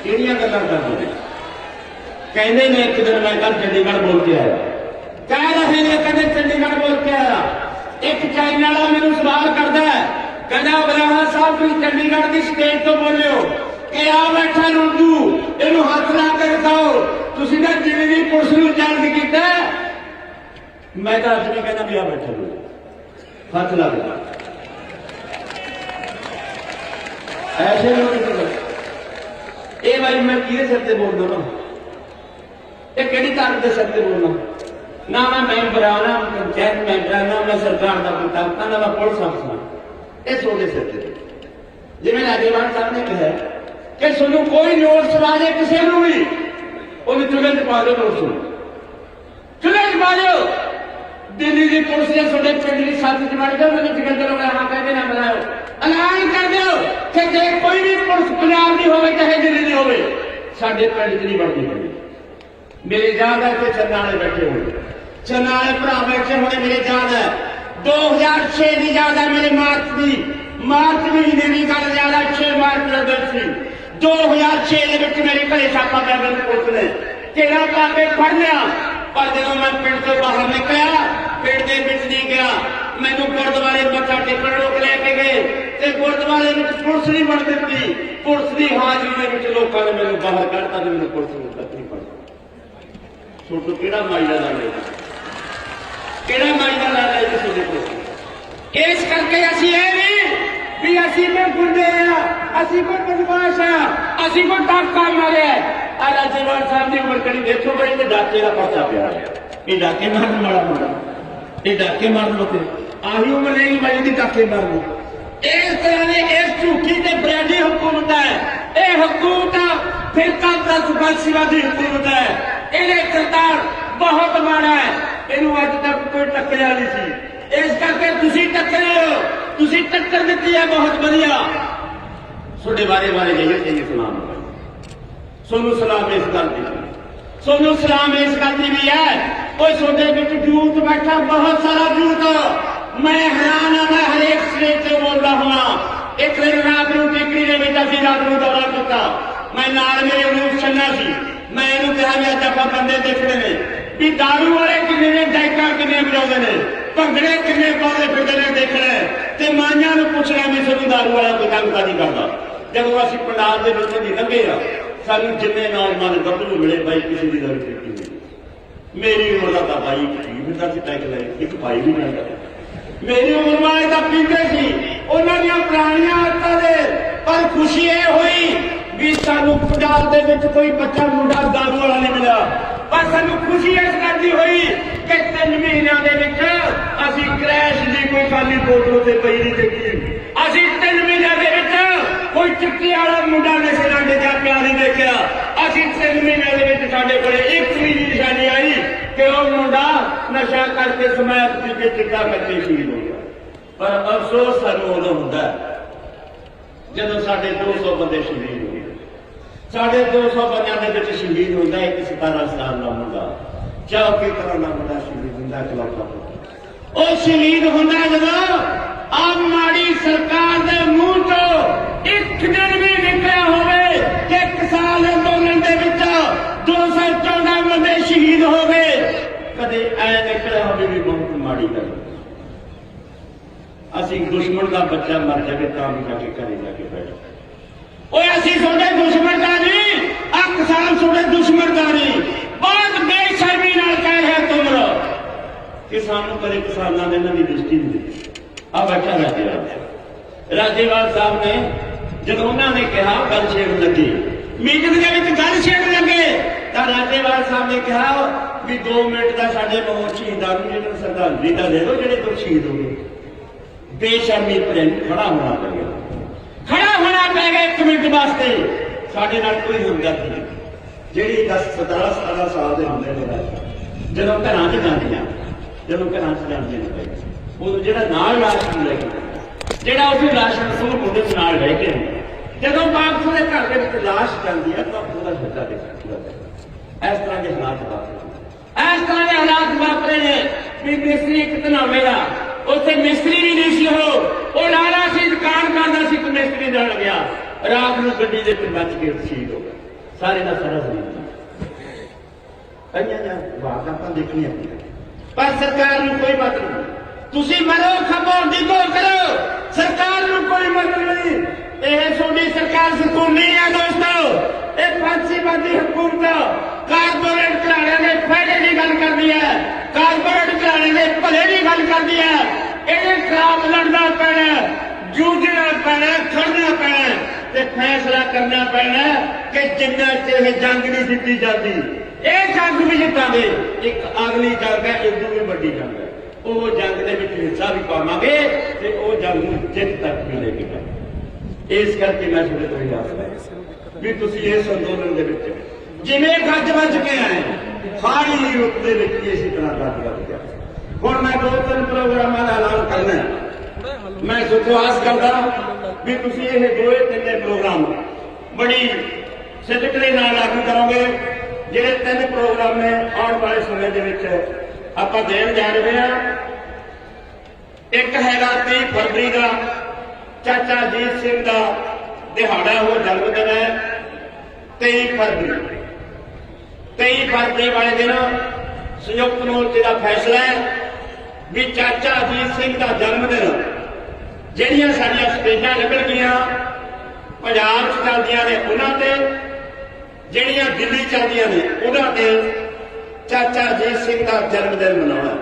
ਕਿਹੜੀਆਂ ਗੱਲਾਂ ਕਰਦੇ ਨੇ? ਕਹਿੰਦੇ ਨੇ ਇੱਕ ਦਿਨ ਮੈਂ ਕੱਲ ਚੰਡੀਗੜ੍ਹ ਬੋਲ ਕੇ ਆਇਆ। ਕਹਿ ਰਹੇ ਨੇ ਕਹਿੰਦੇ ਚੰਡੀਗੜ੍ਹ ਬੋਲ ਕੇ ਆਇਆ। ਇੱਕ ਚਾਈਨਾ ਵਾਲਾ ਮੈਨੂੰ ਸਵਾਲ ਕਰਦਾ ਹੈ, ਕਹਿੰਦਾ ਬਰਾਹਾ ਸਾਹਿਬ, ਤੁਸੀਂ ਚੰਡੀਗੜ੍ਹ ਦੀ ਸਟੇਜ ਤੋਂ ਬੋਲਿਓ ਕਿ ਆ ਬੈਠਾ ਰੁੱਜੂ, ਇਹਨੂੰ ਹੱਥ ਲਾ ਕੇ ਦਿਖਾਓ। ਤੁਸੀਂ ਤਾਂ ਜਿਵੇਂ ਦੀ ਪੁਲਿਸ ਨੂੰ ਚਾਰਜ ਕੀਤਾ ਮੈਂ ਤਾਂ ਅੱਜ ਵੀ ਕਹਿੰਦਾ ਵੀ ਆ ਬੈਠੋ ਜੀ। ਹੱਥ ਲਾ ਦੇ। ਐਸੇ ਲੋਕ ਇਹ ਵਾਰੀ ਮੈਂ ਕਿਹਦੇ ਸਿਰ ਤੇ ਬੋਲਦਾ ਨਾ ਇਹ ਕਿਹੜੀ ਤਾਕਤ ਦੇ ਸਿਰ ਤੇ ਬੋਲਣਾ ਨਾ ਮੈਂ ਮੈਂਬਰ ਆ, ਨਾ ਪੰਚਾਇਤ ਮੈਂਬਰ ਆ, ਨਾ ਮੈਂ ਸਰਕਾਰ ਦਾ ਬੰਦਾ ਨਾ ਮੈਂ ਪੁਲਿਸ ਅਫਸਰ ਇਹ ਸੋਡੇ ਸਿਰ ਤੇ। ਜਿਵੇਂ ਰਾਜੇਵਾਨ ਸਾਹਿਬ ਨੇ ਕਿਹਾ ਕਿ ਤੁਹਾਨੂੰ ਕੋਈ ਨੋਟਿਸ ਵਾਜੇ ਕਿਸੇ ਨੂੰ ਵੀ ਉਹਨੂੰ ਚੁੱਲ੍ਹੇ 'ਚ ਪਾ ਦਿਓ ਨੋਟਿਸ ਨੂੰ। ਚੁੱਲ੍ਹੇ 'ਚ ਪਾ ਦਿਓ। ਦਿੱਲੀ ਦੀ ਪੁਲਿਸ ਨੇ ਤੁਹਾਡੇ ਪਿੰਡ ਦੀ ਸਾਥ ਚ ਕੇ ਮੈਨੂੰ ਸਿਕੰਦਰ ਹੋਗਾ ਹਾਂ ਕਹਿੰਦੇ ਨਾ ਬੁਲਾਓ ਐਲਾਨ ਕਰ ਦਿਓ ਕਿ ਜੇ ਕੋਈ ਵੀ ਪੁਲਿਸ ਪੰਜਾਬ ਦੀ ਹੋਵੇ, ਚਾਹੇ ਦਿੱਲੀ ਦੀ ਹੋਵੇ, ਸਾਡੇ ਪਿੰਡ 'ਚ ਨਹੀਂ ਵੜਦੀ ਮੇਰੇ ਯਾਦ ਹੈ ਕਿ ਚੰਨਾ ਬੈਠੇ ਹੋਏ। ਚੰਨਾ ਭਰਾ ਬੈਠੇ ਹੋਣੇ ਮੇਰੇ ਯਾਦ ਹੈ। 2006 ਦੀ ਯਾਦ ਹੈ ਮੇਰੇ ਮਾਰਚ ਦੀ। ਮਾਰਚ ਮਹੀਨੇ ਦੀ ਗੱਲ ਯਾਦ ਹੈ 6 ਮਾਰਚ ਦਾ ਦਿਨ ਸੀ 2006 ਦੇ ਵਿੱਚ ਮੇਰੇ ਘਰੇ ਛਾਪਾ ਪਿਆ ਮੈਨੂੰ ਪੁਲਿਸ ਨੇ। ਤੇਰਾ ਕਾਕੇ ਫੜ ਲਿਆ? ਪਰ ਜਦੋਂ ਮੈਂ ਪਿੰਡ ਤੋਂ ਬਾਹਰ ਨਿਕਲਿਆ, ਪਿੰਡ ਦੇ ਵਿੱਚ ਨਹੀਂ ਗਿਆ ਮੈਨੂੰ ਗੁਰਦੁਆਰੇ ਮੱਥਾ ਟੇਕਣ ਲੋਕ ਲੈ ਕੇ ਗਏ ਤੇ ਗੁਰਦੁਆਰੇ ਵਿੱਚ ਪੁਲਿਸ ਨਹੀਂ ਬਣ ਦਿੱਤੀ। ਪੁਲਿਸ ਦੀ ਹਾਜ਼ਰੀ ਦੇ ਵਿੱਚ ਲੋਕਾਂ ਨੇ ਮੈਨੂੰ ਬਾਹਰ ਕੱਢਤਾ ਤੇ ਮੈਨੂੰ ਪੁਲਿਸ ਨੂੰ ਤੱਕ ਨਹੀਂ ਪੜਦਾ ਛੋਟੂ ਕਿਹੜਾ ਮਾਈ ਲਾ ਲਿਆ ਕਿਹੜਾ ਮਾਈ ਦਾ ਲਾ ਲਿਆ ਤੁਸੀਂ ਦੇਖੋ ਇਸ ਕਰਕੇ ਅਸੀਂ ਇਹ ਨਹੀਂ ਵੀ ਅਸੀਂ ਕੋਈ ਗੁੰਡੇ ਆ, ਅਸੀਂ ਕੋਈ ਬਦਮਾਸ਼ ਆ, ਅਸੀਂ ਕੋਈ ਟਾਕਾ ਮਾਰਿਆ। ਆ ਰਾਜੇਵਾਲ ਸਾਹਿਬ ਦੀ ਉਮਰ ਦੇਖੋ ਬਈ ਤੇ ਡਾਕੇ ਦਾ ਪਰਚਾ ਪਿਆ ਹੈ। ਇਹ ਡਾਕੇ ਮਾਰਨ ਵਾਲਾ ਮੁੰਡਾ। ਇਹ ਡਾਕੇ ਮਾਰਨ ਲੋਕੇ ਆਹੀ ਉਮਰ ਨਹੀਂ, ਮੈਂ ਦੀ ਡਾਕੇ ਮਾਰਨ ਇਸ ਤਰ੍ਹਾਂ ਦੇ ਇਸ ਝੂਠੀ ਤੇ ਬਰੈਡੀ ਹਕੂਮਤ ਹੈ। ਇਹ ਹਕੂਮਤ ਫਿਰਕਾ ਦਾ ਸੁਭਾਸ਼ੀਵਾਦੀ ਹਕੂਮਤ ਹੈ। ਇਹਦੇ ਕਿਰਦਾਰ ਬਹੁਤ ਮਾੜਾ ਹੈ। ਇਹਨੂੰ ਅੱਜ ਤੱਕ ਕੋਈ ਟੱਕਰਿਆ ਨਹੀਂ ਸੀ। ਇਸ ਕਰਕੇ ਤੁਸੀਂ ਟੱਕਰੇ ਹੋ ਤੁਸੀਂ ਟੱਕਰ ਦਿੱਤੀ ਹੈ ਬਹੁਤ ਵਧੀਆ ਤੁਹਾਡੇ ਬਾਰੇ ਬਾਰੇ ਜਾਈਏ ਚਾਹੀਏ ਸਲਾਮ ਸੋਨੂੰ ਸਲਾਮ ਇਸ ਗੱਲ ਦੀ ਸੋਨੂੰ ਸਲਾਮ ਇਸ ਗੱਲ ਦੀ ਵੀ ਹੈ ਓਏ ਤੁਹਾਡੇ ਵਿੱਚ ਜੂਤ ਬੈਠਾ ਬਹੁਤ ਸਾਰਾ ਜੂਤ ਮੈਂ ਹੈਰਾਨ ਆ ਮੈਂ ਹਰੇਕ ਸਟੇਜ ਤੇ ਬੋਲਦਾ ਹਾਂ ਇੱਕ ਦਿਨ ਰਾਤ ਨੂੰ ਟਿਕਰੀ ਦੇ ਵਿੱਚ ਅਸੀਂ ਰਾਤ ਨੂੰ ਦੌਰਾ ਕੀਤਾ ਮੈਂ ਨਾਲ ਮੇਰੇ ਅਨੂਪ ਛੰਨਾ ਸੀ ਮੈਂ ਇਹਨੂੰ ਕਿਹਾ ਵੀ ਅੱਜ ਆਪਾਂ ਬੰਦੇ ਦੇਖਣੇ ਨੇ ਵੀ ਦਾਰੂ ਵਾਲੇ ਕਿੰਨੇ ਨੇ ਡੈਕਾ ਕਿੰਨੇ ਵਜਾਉਂਦੇ ਨੇ ਭੰਗੜੇ ਕਿੰਨੇ ਪਾਉਂਦੇ ਫਿਰਦੇ ਨੇ ਦੇਖਣਾ ਤੇ ਮਾਈਆਂ ਨੂੰ ਪੁੱਛਣਾ ਵੀ ਤੁਹਾਨੂੰ ਦਾਰੂ ਵਾਲਾ ਕੋਈ ਕੰਮ ਤਾਂ ਕਰਦਾ? ਜਦੋਂ ਅਸੀਂ ਪੰਡਾਲ ਦੇ ਵਿੱਚ ਦੀ ਲੰਘੇ ਆ, ਸਾਨੂੰ ਜਿੰਨੇ ਨੌਜਵਾਨ ਗੱਭਰੂ ਮਿਲੇ, ਬਾਈ, ਕਿਸੇ ਦੀ ਦਾਰੂ ਪੀਤੀ ਨਹੀਂ। ਮੇਰੀ ਉਮਰ ਦਾ ਤਾਂ ਬਾਈ ਕੀ ਫਿਰਦਾ ਸੀ ਟੈਕ ਲੈ, ਇੱਕ ਭਾਈ ਵੀ ਨਹੀਂ ਮੇਰੀ ਉਮਰ ਵਾਲੇ ਤਾਂ ਪੀਂਦੇ ਸੀ। ਉਹਨਾਂ ਦੀਆਂ ਪੁਰਾਣੀਆਂ ਆਦਤਾਂ ਦੇ, ਪਰ ਖੁਸ਼ੀ ਇਹ ਹੋਈ ਵੀ ਸਾਨੂੰ ਪੰਜਾਬ ਦੇ ਵਿੱਚ ਕੋਈ ਬੱਚਾ, ਮੁੰਡਾ ਦਾਰੂ ਵਾਲਾ ਨਹੀਂ ਮਿਲਿਆ। ਪਰ ਸਾਨੂੰ ਖੁਸ਼ੀ ਇਸ ਗੱਲ ਦੀ ਹੋਈ ਕਿ ਤਿੰਨ ਮਹੀਨਿਆਂ ਦੇ ਵਿੱਚ ਅਸੀਂ ਕ੍ਰੈਸ਼ ਦੀ ਕੋਈ ਖਾਲੀ ਬੋਤਲ ਉੱਤੇ ਪਈ ਨਹੀਂ ਦੇਖੀ ਅਸੀਂ ਤਿੰਨ ਮਹੀਨਿਆਂ ਦੇ ਵਿੱਚ ਕੋਈ ਚਿੱਟੀ ਵਾਲਾ ਮੁੰਡਾ ਨਸ਼ੇ ਨਾਲ ਡਿੱਗਿਆ ਪਿਆ ਨਹੀਂ ਦੇਖਿਆ। ਅਸੀਂ ਤਿੰਨ ਮਹੀਨਿਆਂ ਦੇ ਵਿੱਚ ਸਾਡੇ ਕੋਲੇ ਇੱਕ ਵੀ ਨਿਸ਼ਾਨੀ ਆਈ ਕਿ ਉਹ ਮੁੰਡਾ ਨਸ਼ਾ ਕਰਕੇ ਸਮੈਤ ਪੀ ਕੇ ਚਿੱਟਾ ਕਰਕੇ ਸ਼ਹੀਦ ਹੋ ਗਿਆ ਪਰ ਅਫਸੋਸ ਸਾਨੂੰ ਉਦੋਂ ਹੁੰਦਾ ਜਦੋਂ ਸਾਡੇ 200 ਬੰਦੇ ਸ਼ਹੀਦ ਹੋ ਗਏ ਸਾਡੇ 200 ਬੰਦਿਆਂ ਦੇ ਵਿੱਚ ਸ਼ਹੀਦ ਹੁੰਦਾ, ਇੱਕ 17 ਸਾਲ ਦਾ ਮੁੰਡਾ। ਚੌਕੀ ਤਰ੍ਹਾਂ ਦਾ ਮੁੰਡਾ ਸ਼ਹੀਦ ਹੁੰਦਾ ਕਲਾਕਾ ਉਹ ਸ਼ਹੀਦ ਹੁੰਦਾ ਜਦੋਂ ਆਪ ਮਾੜੀ ਸਰਕਾਰ ਦੇ ਮੂੰਹ ਤੋਂ ਇੱਕ ਦਿਨ ਵੀ ਨਿਕਲਿਆ ਹੋਵੇ ਕਿ ਇੱਕ ਸਾਲ ਅੰਦੋਲਨ ਦੇ ਵਿੱਚ 214 ਬੰਦੇ ਸ਼ਹੀਦ ਹੋ ਗਏ। ਕਦੇ ਐ ਨਿਕਲਿਆ ਹੋਵੇ ਵੀ ਬਹੁਤ ਮਾੜੀ ਗੱਲ। ਅਸੀਂ ਦੁਸ਼ਮਣ ਦਾ ਬੱਚਾ ਮਰ ਜਾਵੇ ਤਾਂ ਵੀ ਜਾ ਕੇ ਘਰੇ ਜਾ ਕੇ ਬੈਠ ਓਏ ਅਸੀਂ ਤੁਹਾਡੇ ਦੁਸ਼ਮਣ ਦਾ ਨਹੀਂ ਆ ਕਿਸਾਨ ਤੁਹਾਡੇ ਦੁਸ਼ਮਣ ਦਾ ਨਹੀਂ। ਬਹੁਤ ਬੇਸ਼ਰਮੀ ਨਾਲ ਕਹਿ ਰਿਹਾ ਤੁਮਰੋ ਕਿ ਸਾਨੂੰ ਕਦੇ ਕਿਸਾਨਾਂ ਦੇ ਇਹਨਾਂ ਦ੍ਰਿਸ਼ਟੀ ਨਹੀਂ ਆ ਬੈਠਾ ਰਾਜੇਵਾਲ। ਰਾਜੇਵਾਲ ਸਾਹਿਬ ਨੇ ਜਦੋਂ ਉਹਨਾਂ ਨੇ ਕਿਹਾ ਗੱਲ ਛੇੜ ਲੱਗੇ, ਮੀਟਿੰਗ ਦੇ ਵਿੱਚ ਗੱਲ ਛੇੜਨ ਲੱਗੇ, ਤਾਂ ਰਾਜੇਵਾਲ ਸਾਹਿਬ ਨੇ ਕਿਹਾ ਵੀ 2 ਮਿੰਟ ਦਾ ਸਾਡੇ ਬਹੁਤ ਸ਼ਹੀਦਾਂ ਨੂੰ ਜਿਹਨਾਂ ਨੂੰ ਸ਼ਰਧਾਂਜਲੀ ਦਾ ਦੇ ਦਿਓ, ਜਿਹੜੇ ਤੋਂ ਸ਼ਹੀਦ ਹੋ ਗਏ। ਬੇਸ਼ਰਮੀ ਭਰੇ ਖੜਾ ਹੋਣਾ ਪਿਆ ਖੜਾ ਹੋਣਾ ਪੈ ਗਿਆ ਇੱਕ ਮਿੰਟ ਵਾਸਤੇ। ਸਾਡੇ ਨਾਲ ਕੋਈ ਹਮਦਰਦ ਨਹੀਂ। ਜਿਹੜੀ 10 17 17 ਸਾਲ ਦੇ ਹੁੰਦੇ ਨੇ ਜਦੋਂ ਘਰਾਂ 'ਚ ਜਾਂਦੀਆਂ ਜਦੋਂ ਘਰਾਂ 'ਚ ਜਾਂਦੀਆਂ ਨੇ ਭਾਈ, ਜਿਹੜਾ ਨਾਲ ਰਾਸ਼ਨ ਲੈ ਕੇ ਜਿਹੜਾ ਉਸੇ ਰਾਸ਼ਨ ਸੂਰ ਉਹਦੇ ਨਾਲ ਰਹਿ ਕੇ ਜਦੋਂ ਬਾਪੂ ਦੇ ਘਰ ਦੇ ਵਿੱਚ ਲਾਸ਼ ਜਾਂਦੀ ਹੈ ਤਾਂ ਉਹਦਾ ਬੱਚਾ ਦੇ ਇਸ ਤਰ੍ਹਾਂ ਦੇ ਹਾਲਾਤ ਵਾਪਰੇ ਇਸ ਤਰ੍ਹਾਂ ਦੇ ਹਾਲਾਤ ਵਾਪਰੇ ਨੇ ਵੀ ਮਿਸਤਰੀ ਇੱਕ ਤਨਾਵੇ ਉੱਥੇ ਮਿਸਤਰੀ ਵੀ ਨਹੀਂ ਸੀ ਉਹ। ਉਹ ਲਾਲਾ ਸੀ, ਦੁਕਾਨ ਕਰਦਾ ਸੀ ਤੇ ਮਿਸਤਰੀ ਨਾਲ ਗਿਆ। ਰਾਤ ਨੂੰ ਗੱਡੀ ਦੇ ਵਿੱਚ ਬਚ ਕੇ ਸ਼ਹੀਦ ਹੋ ਗਿਆ। ਸਾਰੇ ਦਾ ਸਾਰਾ ਸ਼ਹੀਦ ਕਈਆਂ ਜਾਂ ਬਾਤ ਆਪਾਂ ਪਰ ਸਰਕਾਰ ਨੂੰ ਕੋਈ ਮਤਲਬ ਨਹੀਂ। ਤੁਸੀਂ ਮਰੋ ਖਪੋ ਡਿਗੋ ਕਰੋ। ਸਰਕਾਰ ਨੂੰ ਕੋਈ ਮਤਲਬ ਨਹੀਂ। ਇਹ ਤੁਹਾਡੀ ਸਰਕਾਰ ਸਕੂਨੀ ਹੈ ਦੋਸਤੋ। ਇਹ ਫਾਂਸੀਵਾਦੀ ਹਕੂਮਤ ਕਾਰਪੋਰੇਟ ਘਰਾਣਿਆਂ ਦੇ ਫਾਇਦੇ ਦੀ ਗੱਲ ਕਰਦੀ ਹੈ। ਕਾਰਪੋਰੇਟ ਘਰਾਣੇ ਭਲੇ ਦੀ ਗੱਲ ਕਰਦੀ ਹੈ। ਇਹਦੇ ਖਿਲਾਫ ਲੜਨਾ ਪੈਣਾ ਜੂਝਣਾ ਪੈਣਾ ਖੜਨਾ ਪੈਣਾ ਤੇ ਫੈਸਲਾ ਕਰਨਾ ਪੈਣਾ ਕਿ ਜਿੰਨਾ ਚਿਰ ਇਹ ਜੰਗ ਨਹੀਂ ਜਿੱਤੀ ਜਾਂਦੀ, ਇਹ ਜੰਗ ਵੀ ਜਿੱਤਾਂਗੇ, ਇੱਕ ਅਗਲੀ ਜੰਗ ਹੈ ਇਹ ਵੀ ਵੱਡੀ ਜੰਗ ਹੈ। ਉਹ ਜੰਗ ਦੇ ਵਿੱਚ ਹਿੱਸਾ ਵੀ ਪਾਵਾਂਗੇ ਤੇ ਉਹ ਜੰਗ ਨੂੰ ਜਿੱਤ ਤੱਕ ਵੀ ਇਸ ਕਰਕੇ ਮੈਂ ਤੁਹਾਡੇ ਤੋਂ ਇਹ ਆਸ ਵੀ ਤੁਸੀਂ ਇਸ ਅੰਦੋਲਨ ਦੇ ਵਿੱਚ ਜਿਵੇਂ ਗੱਜ ਵੱਜ ਕੇ ਆਏ ਹਾੜੀ ਰੂਪ ਦੇ ਵਿੱਚ ਇਸੇ ਤਰ੍ਹਾਂ ਗੱਜ ਵੱਜ ਕੇ ਹੁਣ ਮੈਂ ਦੋ ਤਿੰਨ ਪ੍ਰੋਗਰਾਮਾਂ ਦਾ ਐਲਾਨ ਕਰਨਾ ਮੈਂ ਤੁਹਾਨੂੰ ਆਸ ਕਰਦਾ ਵੀ ਤੁਸੀਂ ਇਹ ਦੋਏ ਤਿੰਨੇ ਪ੍ਰੋਗਰਾਮ ਬੜੀ ਸਿੱਧਕੜੇ ਨਾਲ ਲਾਗੂ ਕਰੋਗੇ। ਜਿਹੜੇ ਤਿੰਨ ਪ੍ਰੋਗਰਾਮ ਨੇ ਆਉਣ ਵਾਲੇ ਸਮੇਂ ਦੇ ਵਿੱਚ ਆਪਾਂ ਦੇਣ ਜਾ ਰਹੇ ਹਾਂ। ਇੱਕ ਹੈਗਾ 30 ਫਰਵਰੀ ਦਾ ਚਾਚਾ ਜੀਤ ਸਿੰਘ ਦਾ ਦਿਹਾੜਾ ਉਹ ਜਨਮ ਦਿਨ ਹੈ 23 ਫਰਵਰੀ। 23 ਫਰਵਰੀ ਵਾਲੇ ਦਿਨ ਸੰਯੁਕਤ ਮੋਰਚੇ ਦਾ ਫੈਸਲਾ ਹੈ ਵੀ ਚਾਚਾ ਅਜੀਤ ਸਿੰਘ ਦਾ ਜਨਮ ਦਿਨ, ਜਿਹੜੀਆਂ ਸਾਡੀਆਂ ਸਟੇਜਾਂ ਲੱਗਣਗੀਆਂ ਪੰਜਾਬ 'ਚ ਚੱਲਦੀਆਂ ਨੇ ਉਹਨਾਂ ਤੇ, ਜਿਹੜੀਆਂ ਦਿੱਲੀ ਚੱਲਦੀਆਂ ਨੇ ਉਹਨਾਂ ਤੇ ਚਾਚਾ ਅਜੀਤ ਸਿੰਘ ਦਾ ਜਨਮ ਦਿਨ ਮਨਾਉਣਾ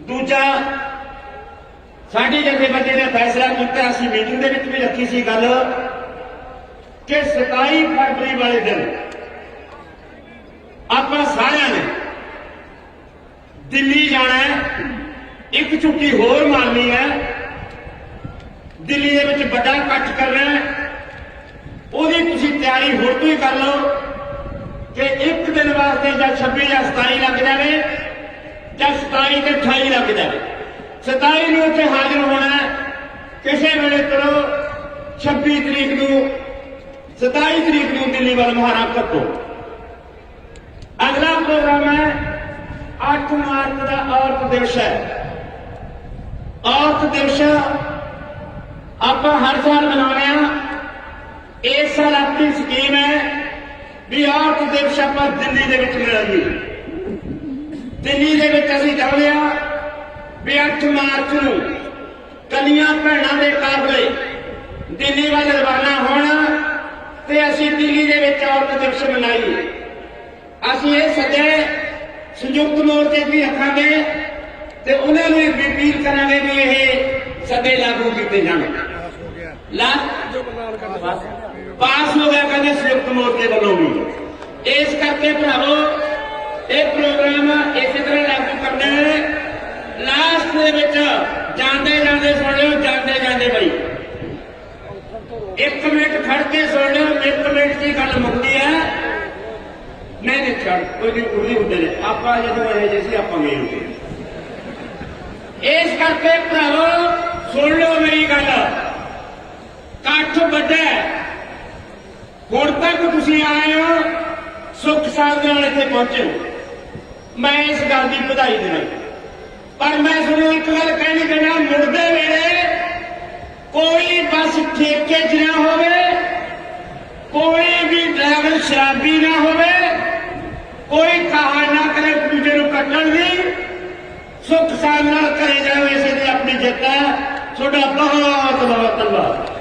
ਦੂਜਾ ਸਾਡੀ ਜਥੇਬੰਦੀ ਨੇ ਫੈਸਲਾ ਕੀਤਾ, ਅਸੀਂ ਮੀਟਿੰਗ ਦੇ ਵਿੱਚ ਵੀ ਰੱਖੀ ਸੀ ਗੱਲ ਕਿ 27 ਫਰਵਰੀ ਵਾਲੇ ਦਿਨ ਆਪਾਂ ਸਾਰਿਆਂ ਨੇ ਦਿੱਲੀ ਜਾਣਾ ਹੈ, ਇੱਕ ਛੁੱਟੀ ਹੋਰ ਮਾਰਨੀ ਹੈ, ਦਿੱਲੀ ਦੇ ਵਿੱਚ ਵੱਡਾ ਇਕੱਠ ਕਰਨਾ ਹੈ। ਉਹਦੀ ਤੁਸੀਂ ਤਿਆਰੀ ਹੁਣ ਤੋਂ ਹੀ ਕਰ ਲਓ ਕਿ ਇੱਕ ਦਿਨ ਵਾਸਤੇ ਜਾਂ 26 ਜਾਂ 27 ਲੱਗ ਜਾਵੇ ਜਾਂ 27 ਤੇ 28 ਲੱਗ ਜਾਵੇ। 27 ਨੂੰ ਉੱਥੇ ਹਾਜ਼ਰ ਹੋਣਾ ਹੈ ਕਿਸੇ ਵੇਲੇ ਚਲੋ 26 ਤਰੀਕ ਨੂੰ 27 ਤਰੀਕ ਨੂੰ ਦਿੱਲੀ ਵੱਲ ਮੁਹਾਰਾ ਕੱਟੋ ਅਗਲਾ ਪ੍ਰੋਗਰਾਮ ਹੈ 8 ਮਾਰਚ ਦਾ ਔਰਤ ਦਿਵਸ ਹੈ ਔਰਤ ਦਿਵਸ ਆਪਾਂ ਹਰ ਸਾਲ ਮਨਾਉਂਦੇ ਆ ਇਸ ਸਾਲ ਆਪਣੀ ਸਕੀਮ ਹੈ ਵੀ ਔਰਤ ਦਿਵਸ ਆਪਾਂ ਦਿੱਲੀ ਦੇ ਵਿੱਚ ਮਨਾਈਏ ਦਿੱਲੀ ਦੇ ਵਿੱਚ ਅਸੀਂ ਚਾਹੁੰਦੇ ਆ ਵੀ 8 ਮਾਰਚ ਨੂੰ ਕਲੀਆਂ ਭੈਣਾਂ ਦੇ ਕਾਫਲੇ ਦਿੱਲੀ ਵੱਲ ਰਵਾਨਾ ਹੋਣ ਤੇ ਅਸੀਂ ਦਿੱਲੀ ਦੇ ਵਿੱਚ ਔਰਤ ਦਿਵਸ ਮਨਾਈ ਅਸੀਂ ਇਹ ਸੱਦੇ ਸੰਯੁਕਤ ਮੋਰਚੇ ਵੀ ਰੱਖਾਂਗੇ ਤੇ ਉਹਨਾਂ ਨੂੰ ਵੀ ਅਪੀਲ ਕਰਾਂਗੇ ਵੀ ਇਹ ਸੱਦੇ ਲਾਗੂ ਕੀਤੇ ਜਾਣ ਲਾ ਪਾਸ ਹੋ ਗਿਆ ਕਹਿੰਦੇ ਸੰਯੁਕਤ ਮੋਰਚੇ ਵੱਲੋਂ ਵੀ। ਇਸ ਕਰਕੇ ਭਰਾਵੋ, ਇਹ ਪ੍ਰੋਗਰਾਮ ਇਸੇ ਤਰ੍ਹਾਂ ਲਾਗੂ ਕਰਨਾ ਹੈ ਲਾਸਟ ਦੇ ਵਿੱਚ ਜਾਂਦੇ ਜਾਂਦੇ ਸੁਣ ਲਿਓ, ਜਾਂਦੇ ਜਾਂਦੇ ਬਈ। ਇੱਕ ਮਿੰਟ ਖੜ ਕੇ ਸੁਣ ਲਿਓ, ਇੱਕ ਮਿੰਟ ਦੀ ਗੱਲ ਮੁੱਕਦੀ ਹੈ। ਨਹੀਂ ਨਹੀਂ, ਛੱਡ, ਕੋਈ ਨਹੀਂ, ਕੋਈ ਹੁੰਦੇ ਨੇ। ਆਪਾਂ ਜਦੋਂ ਇਹ ਜਿਹੇ ਸੀ, ਆਪਾਂ ਗਏ ਹੁੰਦੇ ਇਸ ਕਰਕੇ ਭਰਾਵੋ, ਸੁਣ ਲਓ ਮੇਰੀ ਗੱਲ। ਇਕੱਠ ਵੱਡਾ ਹੁਣ ਤੱਕ ਤੁਸੀਂ ਆਏ ਹੋ, ਸੁੱਖ ਸਾਧ ਦੇ ਨਾਲ ਇੱਥੇ ਪਹੁੰਚੇ ਮੈਂ ਇਸ ਗੱਲ ਦੀ ਵਧਾਈ ਦੇਣਾ ਪਰ ਮੈਂ ਤੁਹਾਨੂੰ ਇੱਕ ਗੱਲ ਕਹਿਣੀ ਚਾਹੁੰਦਾ ਮੁੜਦੇ ਵੇਲੇ ਕੋਈ ਬੱਸ ਠੇਕੇ 'ਚ ਨਾ ਹੋਵੇ, ਕੋਈ ਵੀ ਡਰਾਈਵਰ ਸ਼ਰਾਬੀ ਨਾ ਹੋਵੇ, ਕੋਈ ਕਹਾ ਨਾ ਕਰੇ ਇੱਕ ਦੂਜੇ ਨੂੰ ਕੱਟਣ ਦੀ। ਸੁੱਖ ਸਾਧ ਨਾਲ ਕਰੇ ਜਾਵੇ ਇਸੇ ਦੀ ਆਪਣੀ ਜਿੱਤ ਹੈ। ਤੁਹਾਡਾ ਬਹੁਤ ਬਹੁਤ ਧੰਨਵਾਦ।